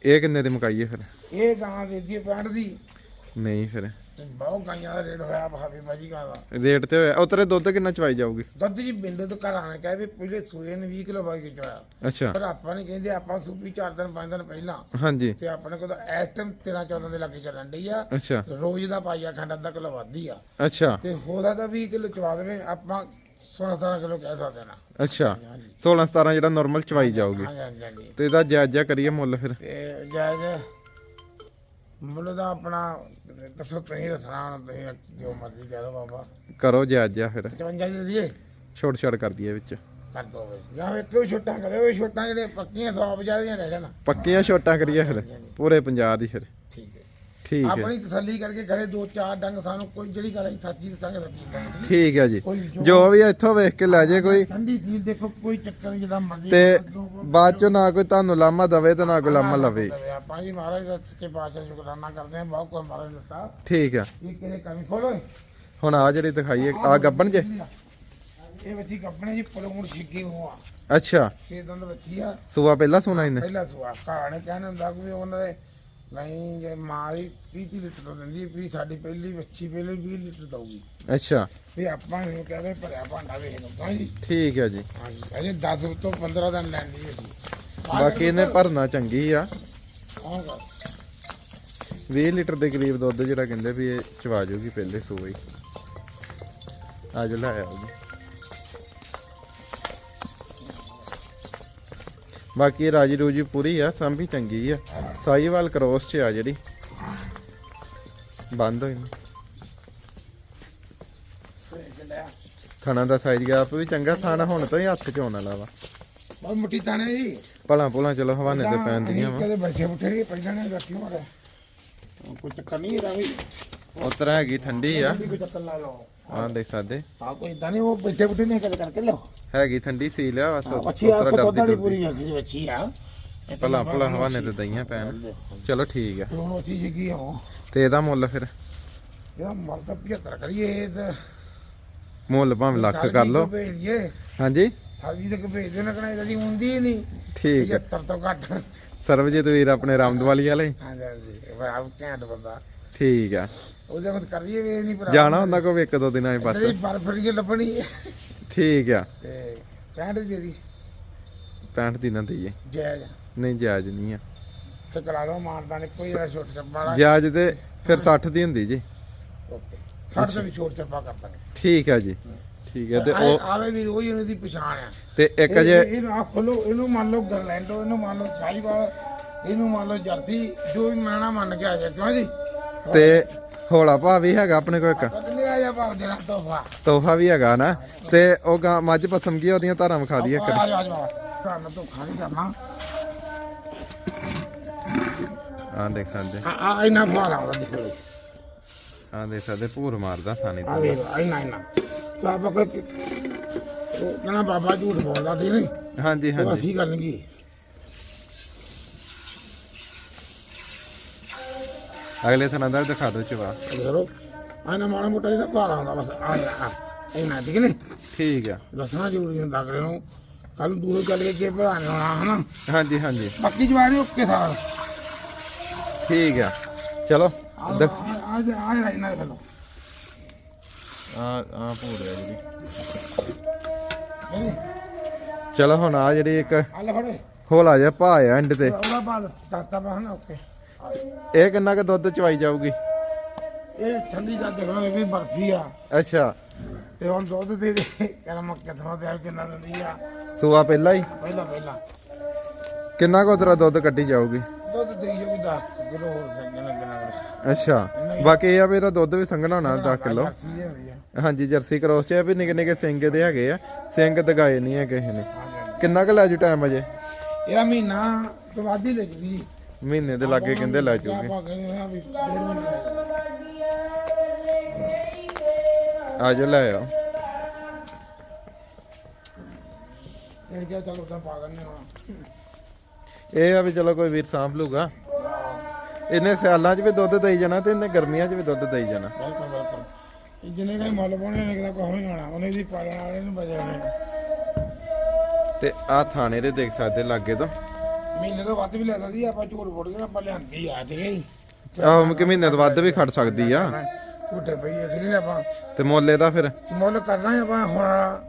S1: ਇਹ ਕਿੰਨੇ ਦੀ ਮੁਕਾਈਏ ਫਿਰ?
S2: ਇਹ ਗਾਂ ਦੇ ਦੀ ਪੈਂਟ ਦੀ।
S1: ਨਹੀਂ ਫਿਰ।
S2: ਬਹੁਤ ਗਾਈਆਂ ਦਾ ਰੇਟ ਹੋਇਆ ਭਾਵੇਂ ਬਾਜੀ ਗਾਂ ਦਾ।
S1: ਰੇਟ ਤੇ ਹੋਇਆ। ਉਤਰੇ ਦੁੱਧ ਕਿੰਨਾ ਚਵਾਈ ਜਾਊਗੀ?
S2: ਦੁੱਧ ਜੀ ਬਿੰਦੇ ਤੋਂ ਘਰ ਆਣੇ ਕਹੇ ਵੀ ਪਹਿਲੇ ਸੂਏ ਨੇ 20 ਕਿਲੋ ਬਾਈ ਕੇ ਚੋਇਆ
S1: ਅੱਛਾ।
S2: ਪਰ ਆਪਾਂ ਨੇ ਕਹਿੰਦੇ ਆਪਾਂ ਸੂਪੀ 4 ਦਿਨ 5 ਦਿਨ ਪਹਿਲਾਂ।
S1: ਹਾਂਜੀ।
S2: ਤੇ ਆਪਣੇ ਕੋਲ ਤਾਂ ਇਸ ਟਾਈਮ 13 14 ਦੇ ਲੱਗੇ ਚੱਲਣ ਡਈ ਆ।
S1: ਅੱਛਾ।
S2: ਰੋਜ਼ ਦਾ ਪਾਈਆ ਖੰਡ ਅੱਧਾ ਕਿਲੋ ਵੱਧਦੀ ਆ।
S1: ਅੱਛਾ।
S2: ਤੇ ਹੋਦਾ ਤਾਂ 20 ਕਿਲੋ ਚਵਾ ਦੇਵੇ ਆਪਾਂ 16 17 ਕਿਲੋ ਕਹਿ ਸਕਦੇ ਨਾ।
S1: ਅੱਛਾ। 16 17 ਜਿਹੜਾ ਨਾਰਮਲ ਚਵਾਈ ਜਾਊਗੀ।
S2: ਹਾਂਜੀ ਹਾਂਜੀ ਹਾਂਜੀ।
S1: ਤੇ ਇਹਦਾ ਜਾਇਜ਼ਾ ਕਰੀਏ ਮੁੱਲ ਫਿਰ।
S2: ਤੇ ਜਾਇਜ਼ ਮੁੱਲ ਦਾ ਆਪਣਾ ਦੱਸੋ ਤੁਸੀਂ ਦੱਸਣਾ ਹੁਣ ਤੁਸੀਂ ਜੋ ਮਰਜ਼ੀ ਕਹਿ ਦੋ ਬਾਬਾ।
S1: ਕਰੋ ਜਾਇਜ਼ਾ ਫਿਰ।
S2: 55 ਦੇ ਦਈਏ?
S1: ਛੋਟ ਛੜ ਕਰ ਦਈਏ ਵਿੱਚ।
S2: ਕਰ ਦੋ ਵੇ ਜਾਂ ਇੱਕ ਵੀ ਛੋਟਾ ਕਰੇ ਉਹ ਛੋਟਾ ਜਿਹੜੇ ਪੱਕੀਆਂ 100 50 ਦੀਆਂ ਰਹਿ ਜਾਣ।
S1: ਪੱਕੀਆਂ ਛੋਟਾਂ ਕਰੀਏ ਫਿਰ ਪੂਰੇ 50 ਦੀ ਫਿਰ।
S2: ਠੀਕ ਹੈ।
S1: ਠੀਕ ਹੈ।
S2: ਆਪਣੀ ਤਸੱਲੀ ਕਰਕੇ ਘਰੇ ਦੋ ਚਾਰ ਡੰਗ ਸਾਨੂੰ ਕੋਈ ਜਿਹੜੀ ਗੱਲ ਅਸੀਂ ਸੱਚੀ ਦੱਸਾਂਗੇ ਸੱਚੀ
S1: ਠੀਕ ਹੈ ਜੀ।
S2: ਕੋਈ ਜੋ-
S1: ਜੋ ਵੀ ਇੱਥੋਂ ਵੇਖ ਕੇ ਲੈ ਜੇ ਕੋਈ।
S2: ਠੰਡੀ ਚੀਜ਼ ਦੇਖੋ ਕੋਈ ਚੱਕਰ ਨਹੀਂ ਮਰਜ਼ੀ
S1: ਤੇ ਬਾਅਦ ਚੋਂ ਨਾ ਕੋਈ ਤੁਹਾਨੂੰ ਲਾਮਾ ਦਵੇ ਤੇ ਨਾ ਕੋਈ ਲਾਮਾ ਲਵੇ।
S2: ਆਪਾਂ ਜੀ ਮਹਾਰਾਜ ਦਾ ਸੱਚੇ ਪਾਤਸ਼ਾਹ ਸ਼ੁਕਰਾਨਾ ਕਰਦੇ ਹਾਂ ਬਹੁਤ ਕੋਈ ਮਹਾਰਾਜ ਦਿੱਤਾ।
S1: ਠੀਕ ਆ
S2: ਇਹ ਕਿਹਦੇ ਕਮੀ ਖੋਲੋ
S1: ਹੁਣ ਆ ਜਿਹੜੀ ਦਿਖਾਈਏ ਆ ਗੱਬਣ ਜੇ?
S2: ਇਹ ਬੱਚੀ ਕੱਪਣੇ ਜੀ ਪਲੂਣ ਛਿੱਗੀ ਹੋਆ
S1: ਅੱਛਾ।
S2: ਛੇ ਦੰਦ ਬੱਚੀ ਆ।
S1: ਸੂਆ ਪਹਿਲਾਂ ਸੁਣਾ ਇਹਨੇ?
S2: ਪਹਿਲਾ ਸੁਆ ਘਰਾਂ ਨੇ ਕਹਿੰਦੇ ਹੁੰਦਾ ਕਿ ਵੀ ਉਹਨਾਂ ਦੇ ਨਹੀਂ ਜੇ ਮਾਂ ਦੀ 30 30 ਲੀਟਰ ਤੋਂ ਦਿੰਦੀ ਵੀ ਸਾਡੀ ਪਹਿਲੀ ਬੱਚੀ ਪਹਿਲੇ 20 ਲੀਟਰ ਦਊਗੀ।
S1: ਅੱਛਾ।
S2: ਵੀ ਆਪਾਂ ਨੂੰ ਕਹਿੰਦੇ ਭਰਿਆ ਭਾਂਡਾ ਵੇਖ ਲਓ ਤਾਂ ਜੀ
S1: ਠੀਕ ਹੈ ਜੀ।
S2: ਹਾਂਜੀ ਅਜੇ 10 ਤੋਂ 15 ਦਿਨ ਲੈਂਦੀ ਹੈ ਜੀ।
S1: ਬਾਕੀ ਇਹਨੇ ਭਰਨਾ ਚੰਗੀ ਆ। 20 ਲੀਟਰ ਦੇ ਕਰੀਬ ਦੁੱਧ ਜਿਹੜਾ ਕਹਿੰਦੇ ਵੀ ਇਹ ਚਵਾ ਜੂਗੀ ਪਹਿਲੇ ਸੂਏ ਅੱਜ ਲੈ ਆਓ ਬਾਕੀ ਰਾਜੀ ਰੂਜੀ ਪੂਰੀ ਆ ਸੰਭੀ ਚੰਗੀ ਆ। ਸਾਈਵਾਲ ਕ੍ਰੋਸ ਚ ਆ ਜਿਹੜੀ। ਬੰਦ ਹੋਈ ਨੀ। ਥਣਾ ਦਾ ਸਾਈਜ਼ ਗੈਪ ਵੀ ਚੰਗਾ ਥਾਣਾ ਹੁਣ ਤੋਂ ਹੀ ਹੱਥ ਚ ਆਉਣ ਵਾਲਾ ਵਾ।
S2: ਬਹੁਤ ਮੁੱਠੀ ਤਾਣੇ ਜੀ।
S1: ਭਲਾ ਭੁਲਾ ਚਲੋ ਹਵਾਨੇ ਤੇ ਪੈਂਦੀਆਂ ਵਾ।
S2: ਕਦੇ ਬੈਠੇ ਬੁੱਠੇ ਨਹੀਂ ਪਹਿਲਾਂ ਨੇ ਬੈਠੀ ਹੋ ਰਿਹਾ ਕੋਈ ਚੱਕਰ ਨਹੀਂ ਰਵੀ
S1: ਉਤਰ ਹੈਗੀ ਠੰਡੀ ਆ।
S2: ਕੋਈ ਚੱਕਰ ਲਾ ਲਓ।
S1: ਆਹ ਦੇਖ ਸਕਦੇ।
S2: ਆ ਕੋਈ ਇਦਾਂ ਨਹੀਂ ਉਹ ਬੈਠੇ ਬੁੱਠੇ ਨਹੀਂ ਕਦੇ ਕਰਕੇ ਲਓ
S1: ਹੈਗੀ ਠੰਡੀ ਸੀ ਲਿਆ ਬਸ
S2: ਅੱਛੀ ਆ ਕੋ ਪੂਰੀ ਅੱਖ ਦੀ ਬੱਚੀ ਆ
S1: ਭਲਾ ਭਲਾ ਹਵਾਨੇ ਤੇ ਦਈਆਂ ਪੈਣ ਚਲੋ ਠੀਕ ਆ।
S2: ਹੁਣ ਉੱਚੀ ਸਿੱਗੀ ਆ
S1: ਤੇ ਇਹਦਾ ਮੁੱਲ ਫਿਰ?
S2: ਇਹਦਾ ਮਰ ਤਾਂ 75 ਕਰੀਏ ਤੇ
S1: ਮੁੱਲ ਭਾਵੇਂ ਲੱਖ ਕਰ ਲਓ। ਹਾਂਜੀ?
S2: ਸਾਜੀ ਤੱਕ ਭੇਜ ਦੇਣਾ ਕਣਾ ਇਹਦੀ ਹੁੰਦੀ ਹੀ ਨਹੀਂ।
S1: ਠੀਕ ਆ।
S2: 75 ਤੋਂ ਘੱਟ।
S1: ਸਰਵਜੀਤ ਵੀਰ ਆਪਣੇ ਰਾਮਦਵਾਲੀ ਵਾਲੇ।
S2: ਹਾਂ ਜੀ ਪਰ ਆਪ ਘੈਂਟ ਬੰਦਾ।
S1: ਠੀਕ ਆ।
S2: ਉਹਦੇ ਮਤ ਵੀ ਇਹ ਨਹੀਂ ਪਰ
S1: ਜਾਣਾ ਹੁੰਦਾ ਕੋਈ ਇੱਕ ਦੋ ਦਿਨਾਂ ਹੀ ਬਸ।
S2: ਤੇਰੀ ਬਰਫ ਫਰੀ ਲੱਭਣੀ
S1: ਠੀਕ ਆ।
S2: ਤੇ 65 ਦੀ ਦੀ
S1: 65 ਦਿਨਾਂ ਦਈਏ।
S2: ਜਾਇਜ਼।
S1: ਨਹੀਂ ਜਾਇਜ਼ ਨਹੀਂ ਆ।
S2: ਤੇ ਕਰਾ ਲਓ ਮਾਰਦਾ ਨੇ ਕੋਈ ਦਾ ਛੋਟ ਚੱਪਾ ਵਾਲਾ।
S1: ਜਾਇਜ਼ ਤੇ ਫਿਰ 60 ਦੀ ਹੁੰਦੀ ਜੀ।
S2: ਓਕੇ। ਸਾਡੇ ਤੋਂ ਵੀ ਛੋਟ ਚੱਪਾ ਕਰ ਦਾਂਗੇ।
S1: ਠੀਕ ਆ ਜੀ। ਠੀਕ ਹੈ ਤੇ ਉਹ
S2: ਆਵੇ ਵੀ ਉਹੀ ਉਹਨਾਂ ਦੀ ਪਛਾਣ ਆ।
S1: ਤੇ ਇੱਕ ਜੇ
S2: ਇਹਨੂੰ ਆ ਖੋਲੋ ਇਹਨੂੰ ਮੰਨ ਲਓ ਗਰਲੈਂਡੋ ਇਹਨੂੰ ਮੰਨ ਲਓ ਸਾਈਵਾਲ ਇਹਨੂੰ ਮੰਨ ਲਓ ਜਰਦੀ ਜੋ ਵੀ ਮੰਨਣਾ ਮੰਨ ਕੇ ਆ ਜਾ ਕਿਉਂ ਜੀ?
S1: ਤੇ ਹੌਲਾ ਭਾ ਵੀ ਹੈਗਾ ਆਪਣੇ ਕੋਲ ਇੱਕ।
S2: ਬਦਲੇ ਆ ਜਾ ਭਾਵ ਦੇਣਾ ਤੋਹਫਾ
S1: ਤੋਹਫਾ ਵੀ ਹੈਗਾ ਨਾ। ਤੇ ਉਹ ਗਾਂ ਮੱਝ ਪਸਮ ਕੀ ਉਹਦੀਆਂ? ਧਾਰਾਂ ਵਿਖਾ ਦਈਏ ਇੱਕ।
S2: ਆ ਜਾ ਆ ਜਾ ਤੁਹਾਨੂੰ ਧੋਖਾ ਨਹੀਂ ਕਰਨਾ
S1: ਆਹ ਦੇਖ ਸਕਦੇ।
S2: ਆ ਆ ਇਹਨਾਂ ਫਾਲ ਆਉਂਦਾ ਦੇਖੋ
S1: ਆਹ ਦੇਖ ਸਕਦੇ ਭੂਰ ਮਾਰਦਾ
S2: ਆ
S1: ਤੇ।
S2: ਵੇ ਆ ਇਹਨਾਂ ਇਹਨਾਂ ਤਾਂ ਆਪਾਂ ਕੋਈ ਉਹ ਕਹਿੰਦਾ ਬਾਬਾ ਝੂਠ ਬੋਲਦਾ ਸੀ ਨਹੀਂ
S1: ਹਾਂਜੀ
S2: ਉਹ
S1: ਹਾਂਜੀ
S2: ਅਸੀਂ ਕਰਨਗੇ
S1: ਅਗਲੇ ਥਾਂ ਦਾ ਦਿਖਾ ਦਿਓ ਚਵਾ।
S2: ਕਰੋ ਆ ਨਾ ਮਾੜਾ ਮੋਟਾ ਜਿਹਾ ਭਾਰ ਆਉਂਦਾ ਬਸ ਆ ਆ ਇਹਨਾਂ ਠੀਕ ਨੇ
S1: ਠੀਕ ਆ।
S2: ਦੱਸਣਾ ਜ਼ਰੂਰੀ ਹੁੰਦਾ ਅਗਲੇ ਨੂੰ। ਕੱਲ ਨੂੰ ਦੂਰੋਂ ਚੱਲ ਕੇ ਕੀ ਭਰਾ ਨੇ ਆਉਣਾ ਹਨਾ?
S1: ਹਾਂਜੀ ਹਾਂਜੀ।
S2: ਬਾਕੀ ਜਵਾਨੀ ਓਕੇ ਸਾਰ।
S1: ਠੀਕ ਆ। ਚਲੋ
S2: ਆ
S1: ਦੇਖ।
S2: ਆ ਆ ਆ ਇਹਨਾਂ ਦੇ
S1: ਆ ਆ ਭੂਰ ਹੈ ਜਿਹੜੀ ਚਲੋ ਹੁਣ ਆ ਜਿਹੜੀ ਇੱਕ
S2: ਆ ਲੈ ਫੜੇ।
S1: ਹੋਲਾ ਜਿਹਾ ਭਾ ਆ ਐਂਡ ਤੇ।
S2: ਉਹਦਾ ਬਾਅਦ ਤਾਤਾ ਬਾਹਨਾ ਓਕੇ।
S1: ਇਹ ਕਿੰਨਾ ਕੁ ਦੁੱਧ ਚਵਾਈ ਜਾਊਗੀ?
S2: ਇਹ ਠੰਡੀ ਦਾ ਦੇਖੋ ਇਹ ਵੀ ਬਰਫੀ ਆ।
S1: ਅੱਛਾ।
S2: ਤੇ ਹੁਣ ਦੁੱਧ ਦੇ ਦੇ ਕਹਿੰਦਾ ਮੈਂ ਕਿੱਥੋਂ ਆ ਕਿੰਨਾ ਦਿੰਦੀ ਆ।
S1: ਸੂਆ ਪਹਿਲਾਂ ਹੀ?
S2: ਪਹਿਲਾਂ ਪਹਿਲਾਂ।
S1: ਕਿੰਨਾ ਕੁ ਤੇਰਾ ਦੁੱਧ ਕੱਢੀ ਜਾਊਗੀ?
S2: ਦੁੱਧ ਦੇ ਜੋ 10 ਕਿਲੋ ਹੋਰ ਕਿੰਨਾ ਕਿੰਨਾ।
S1: ਅੱਛਾ। ਬਾਕੀ ਇਹ ਆ ਵੀ ਇਹਦਾ ਦੁੱਧ ਵੀ ਸੰਘਣਾ ਹੋਣਾ 10 ਕਿਲੋ। ਹਾਂਜੀ ਜਰਸੀ ਕ੍ਰੋਸ ਚ ਆ ਵੀ ਨਿੱਕੇ ਨਿੱਕੇ ਸਿੰਘ ਦੇ ਹੈਗੇ ਆ। ਸਿੰਘ ਦਗਾਏ ਨਹੀਂ ਹੈ ਕਿਸੇ ਨੇ ਕਿੰਨਾ ਕੁ ਲੈ ਜੂ ਟਾਈਮ ਅਜੇ?
S2: ਇਹਦਾ ਮਹੀਨਾ ਤੋਂ ਵੱਧ ਹੀ ਲੱਗ ਜੀ
S1: ਮਹੀਨੇ ਦੇ ਲਾਗੇ ਕਹਿੰਦੇ ਲੈ ਜੂਗੇ।
S2: ਆ ਵੀ
S1: ਲੈ ਆਓ
S2: ਇਹ ਕਿਹਾ ਚਲੋ ਤਾਂ ਪਾ ਦਿੰਦੇ ਹਾਂ
S1: ਇਹ ਆ ਵੀ ਚਲੋ ਕੋਈ ਵੀਰ ਸਾਂਭ ਲੂਗਾ। ਇਹਨੇ ਸਿਆਲਾਂ 'ਚ ਵੀ ਦੁੱਧ ਦੇਈ ਜਾਣਾ ਤੇ ਇਹਨੇ ਗਰਮੀਆਂ 'ਚ ਵੀ ਦੁੱਧ ਦੇਈ ਜਾਣਾ।
S2: ਬਿਲਕੁਲ ਬਿਲਕੁਲ ਇਹ ਜਿੰਨੇ ਦਾ ਮੁੱਲ ਪਾਉਣੇ ਨੇ ਕਿਦਾ ਕੁਝ ਨਹੀਂ ਹੋਣਾ ਉਹਨੇ ਵੀ ਪਾਲਣ ਵਾਲੇ ਨੂੰ ਬਚਾਉਣੇ
S1: ਤੇ ਆ ਥਾਣੇ ਦੇ ਦੇਖ ਸਕਦੇ ਲਾਗੇ ਤੋਂ।
S2: ਮਹੀਨੇ ਤੋਂ ਵੱਧ ਵੀ ਲੈ ਸਕਦੀ ਆ, ਆਪਾਂ ਝੂਠ ਬੋਲ ਕੇ ਆਪਾਂ ਲਿਆਂਦੀ ਆ ਠੀਕ ਹੈ ਜੀ।
S1: ਆਹੋ ਕਿ ਮਹੀਨੇ ਤੋਂ ਵੱਧ ਵੀ ਖੜ ਸਕਦੀ ਆ।
S2: ਝੂਠੇ ਪਈ ਆ, ਠੀਕ ਹੈ ਆਪਾਂ
S1: ਤੇ ਮੁੱਲ ਇਹਦਾ ਫਿਰ?
S2: ਮੁੱਲ ਕਰਨਾ ਹੈ ਆਪਾਂ ਹੁਣ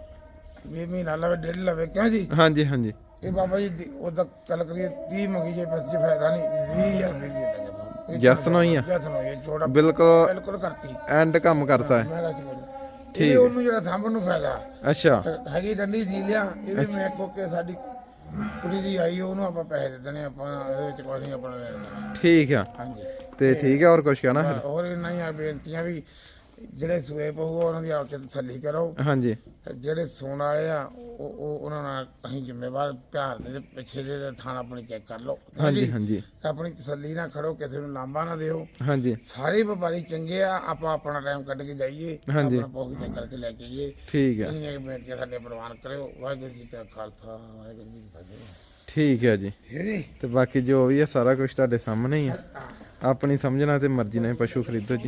S2: ਵੀ ਮਹੀਨਾ ਲਵੇ ਡੇਢ ਲਵੇ ਕਿਉਂ ਜੀ?
S1: ਹਾਂਜੀ ਹਾਂਜੀ।
S2: ਇਹ ਬਾਬਾ ਜੀ ਉਹਦਾ ਗੱਲ ਕਰੀਏ 30 ਮੰਗੀ ਜੇ ਬੱਚੇ ਫਾਇਦਾ ਨਹੀਂ 20000 ਰੁਪਏ ਦੀ ਦੇ ਦਾਂਗੇ
S1: ਜੈਸ ਨੂੰ ਹੀ ਆ।
S2: ਜੈਸ ਨੂੰ ਇਹ ਛੋੜਾ
S1: ਬਿਲਕੁਲ
S2: ਬਿਲਕੁਲ ਕਰਤੀ।
S1: ਐਂਡ ਕੰਮ ਕਰਤਾ ਹੈ।
S2: ਮੈਂ ਬੋਲ ਠੀਕ। ਉਹਨੂੰ ਜਿਹੜਾ ਸਾਂਭਣ ਨੂੰ ਫਾਇਦਾ।
S1: ਅੱਛਾ।
S2: ਹੈਗੀ ਡੰਡੀ ਸੀ ਲਿਆ ਇਹ ਵੀ ਮੈਂ ਕੋ ਕੇ ਸਾਡੀ ਕੁੜੀ ਦੀ ਆਈ ਉਹਨੂੰ ਆਪਾਂ ਪੈਸੇ ਦੇ ਦੇਣੇ ਆਪਾਂ ਇਹਦੇ ਵਿੱਚ ਕੋਈ ਨਹੀਂ ਆਪਣਾ ਲੈ ਲੈਣਾ।
S1: ਠੀਕ ਆ।
S2: ਹਾਂਜੀ।
S1: ਤੇ ਠੀਕ ਆ ਹੋਰ ਕੁਝ ਕਹਿਣਾ ਫਿਰ?
S2: ਹੋਰ ਨਹੀਂ ਆ ਬੇਨਤੀਆਂ ਵੀ ਜਿਹੜੇ ਸੂਏ ਪਹੂ ਉਹਨਾਂ ਦੀ ਆਪਸ ਵਿੱਚ ਤਸੱਲੀ ਕਰੋ।
S1: ਹਾਂਜੀ।
S2: ਤੇ ਜਿਹੜੇ ਸੂਣ ਵਾਲੇ ਆ ਉਹ ਉਹ ਉਹਨਾਂ ਨਾਲ ਅਸੀਂ ਜ਼ਿੰਮੇਵਾਰ ਪਿਆਰ ਦੇ ਪਿੱਛੇ ਦੇ ਥਾਣਾ ਆਪਣੀ ਚੈੱਕ ਕਰ ਲਓ।
S1: ਹਾਂਜੀ ਹਾਂਜੀ।
S2: ਤੇ ਆਪਣੀ ਤਸੱਲੀ ਨਾ ਖੜੋ ਕਿਸੇ ਨੂੰ ਲਾਂਭਾ ਨਾ ਦਿਓ।
S1: ਹਾਂਜੀ।
S2: ਸਾਰੇ ਵਪਾਰੀ ਚੰਗੇ ਆ ਆਪਾਂ ਆਪਣਾ ਟਾਈਮ ਕੱਢ ਕੇ ਜਾਈਏ
S1: ਹਾਂਜੀ।
S2: ਆਪਣਾ ਪੋਖ ਚੈੱਕ ਕਰਕੇ ਲੈ ਕੇ ਜਾਈਏ
S1: ਠੀਕ ਹੈ
S2: ਇੰਨੀਆਂ ਕੁ ਬੇਨਤੀਆਂ ਸਾਡੇ ਪ੍ਰਵਾਨ ਕਰਿਓ। ਵਾਹਿਗੁਰੂ ਜੀ ਕਾ ਖਾਲਸਾ ਵਾਹਿਗੁਰੂ ਜੀ ਕੀ ਫਤਿਹ।
S1: ਠੀਕ ਹੈ ਜੀ।
S2: ਠੀਕ ਹੈ ਜੀ?
S1: ਤੇ ਬਾਕੀ ਜੋ ਵੀ ਹੈ ਸਾਰਾ ਕੁਝ ਤੁਹਾਡੇ ਸਾਹਮਣੇ ਹੀ ਆ। ਆਪਣੀ ਸਮਝਣਾ ਤੇ ਮਰਜ਼ੀ ਨਾਲ ਪਸ਼ੂ ਖਰੀਦੋ ਜੀ।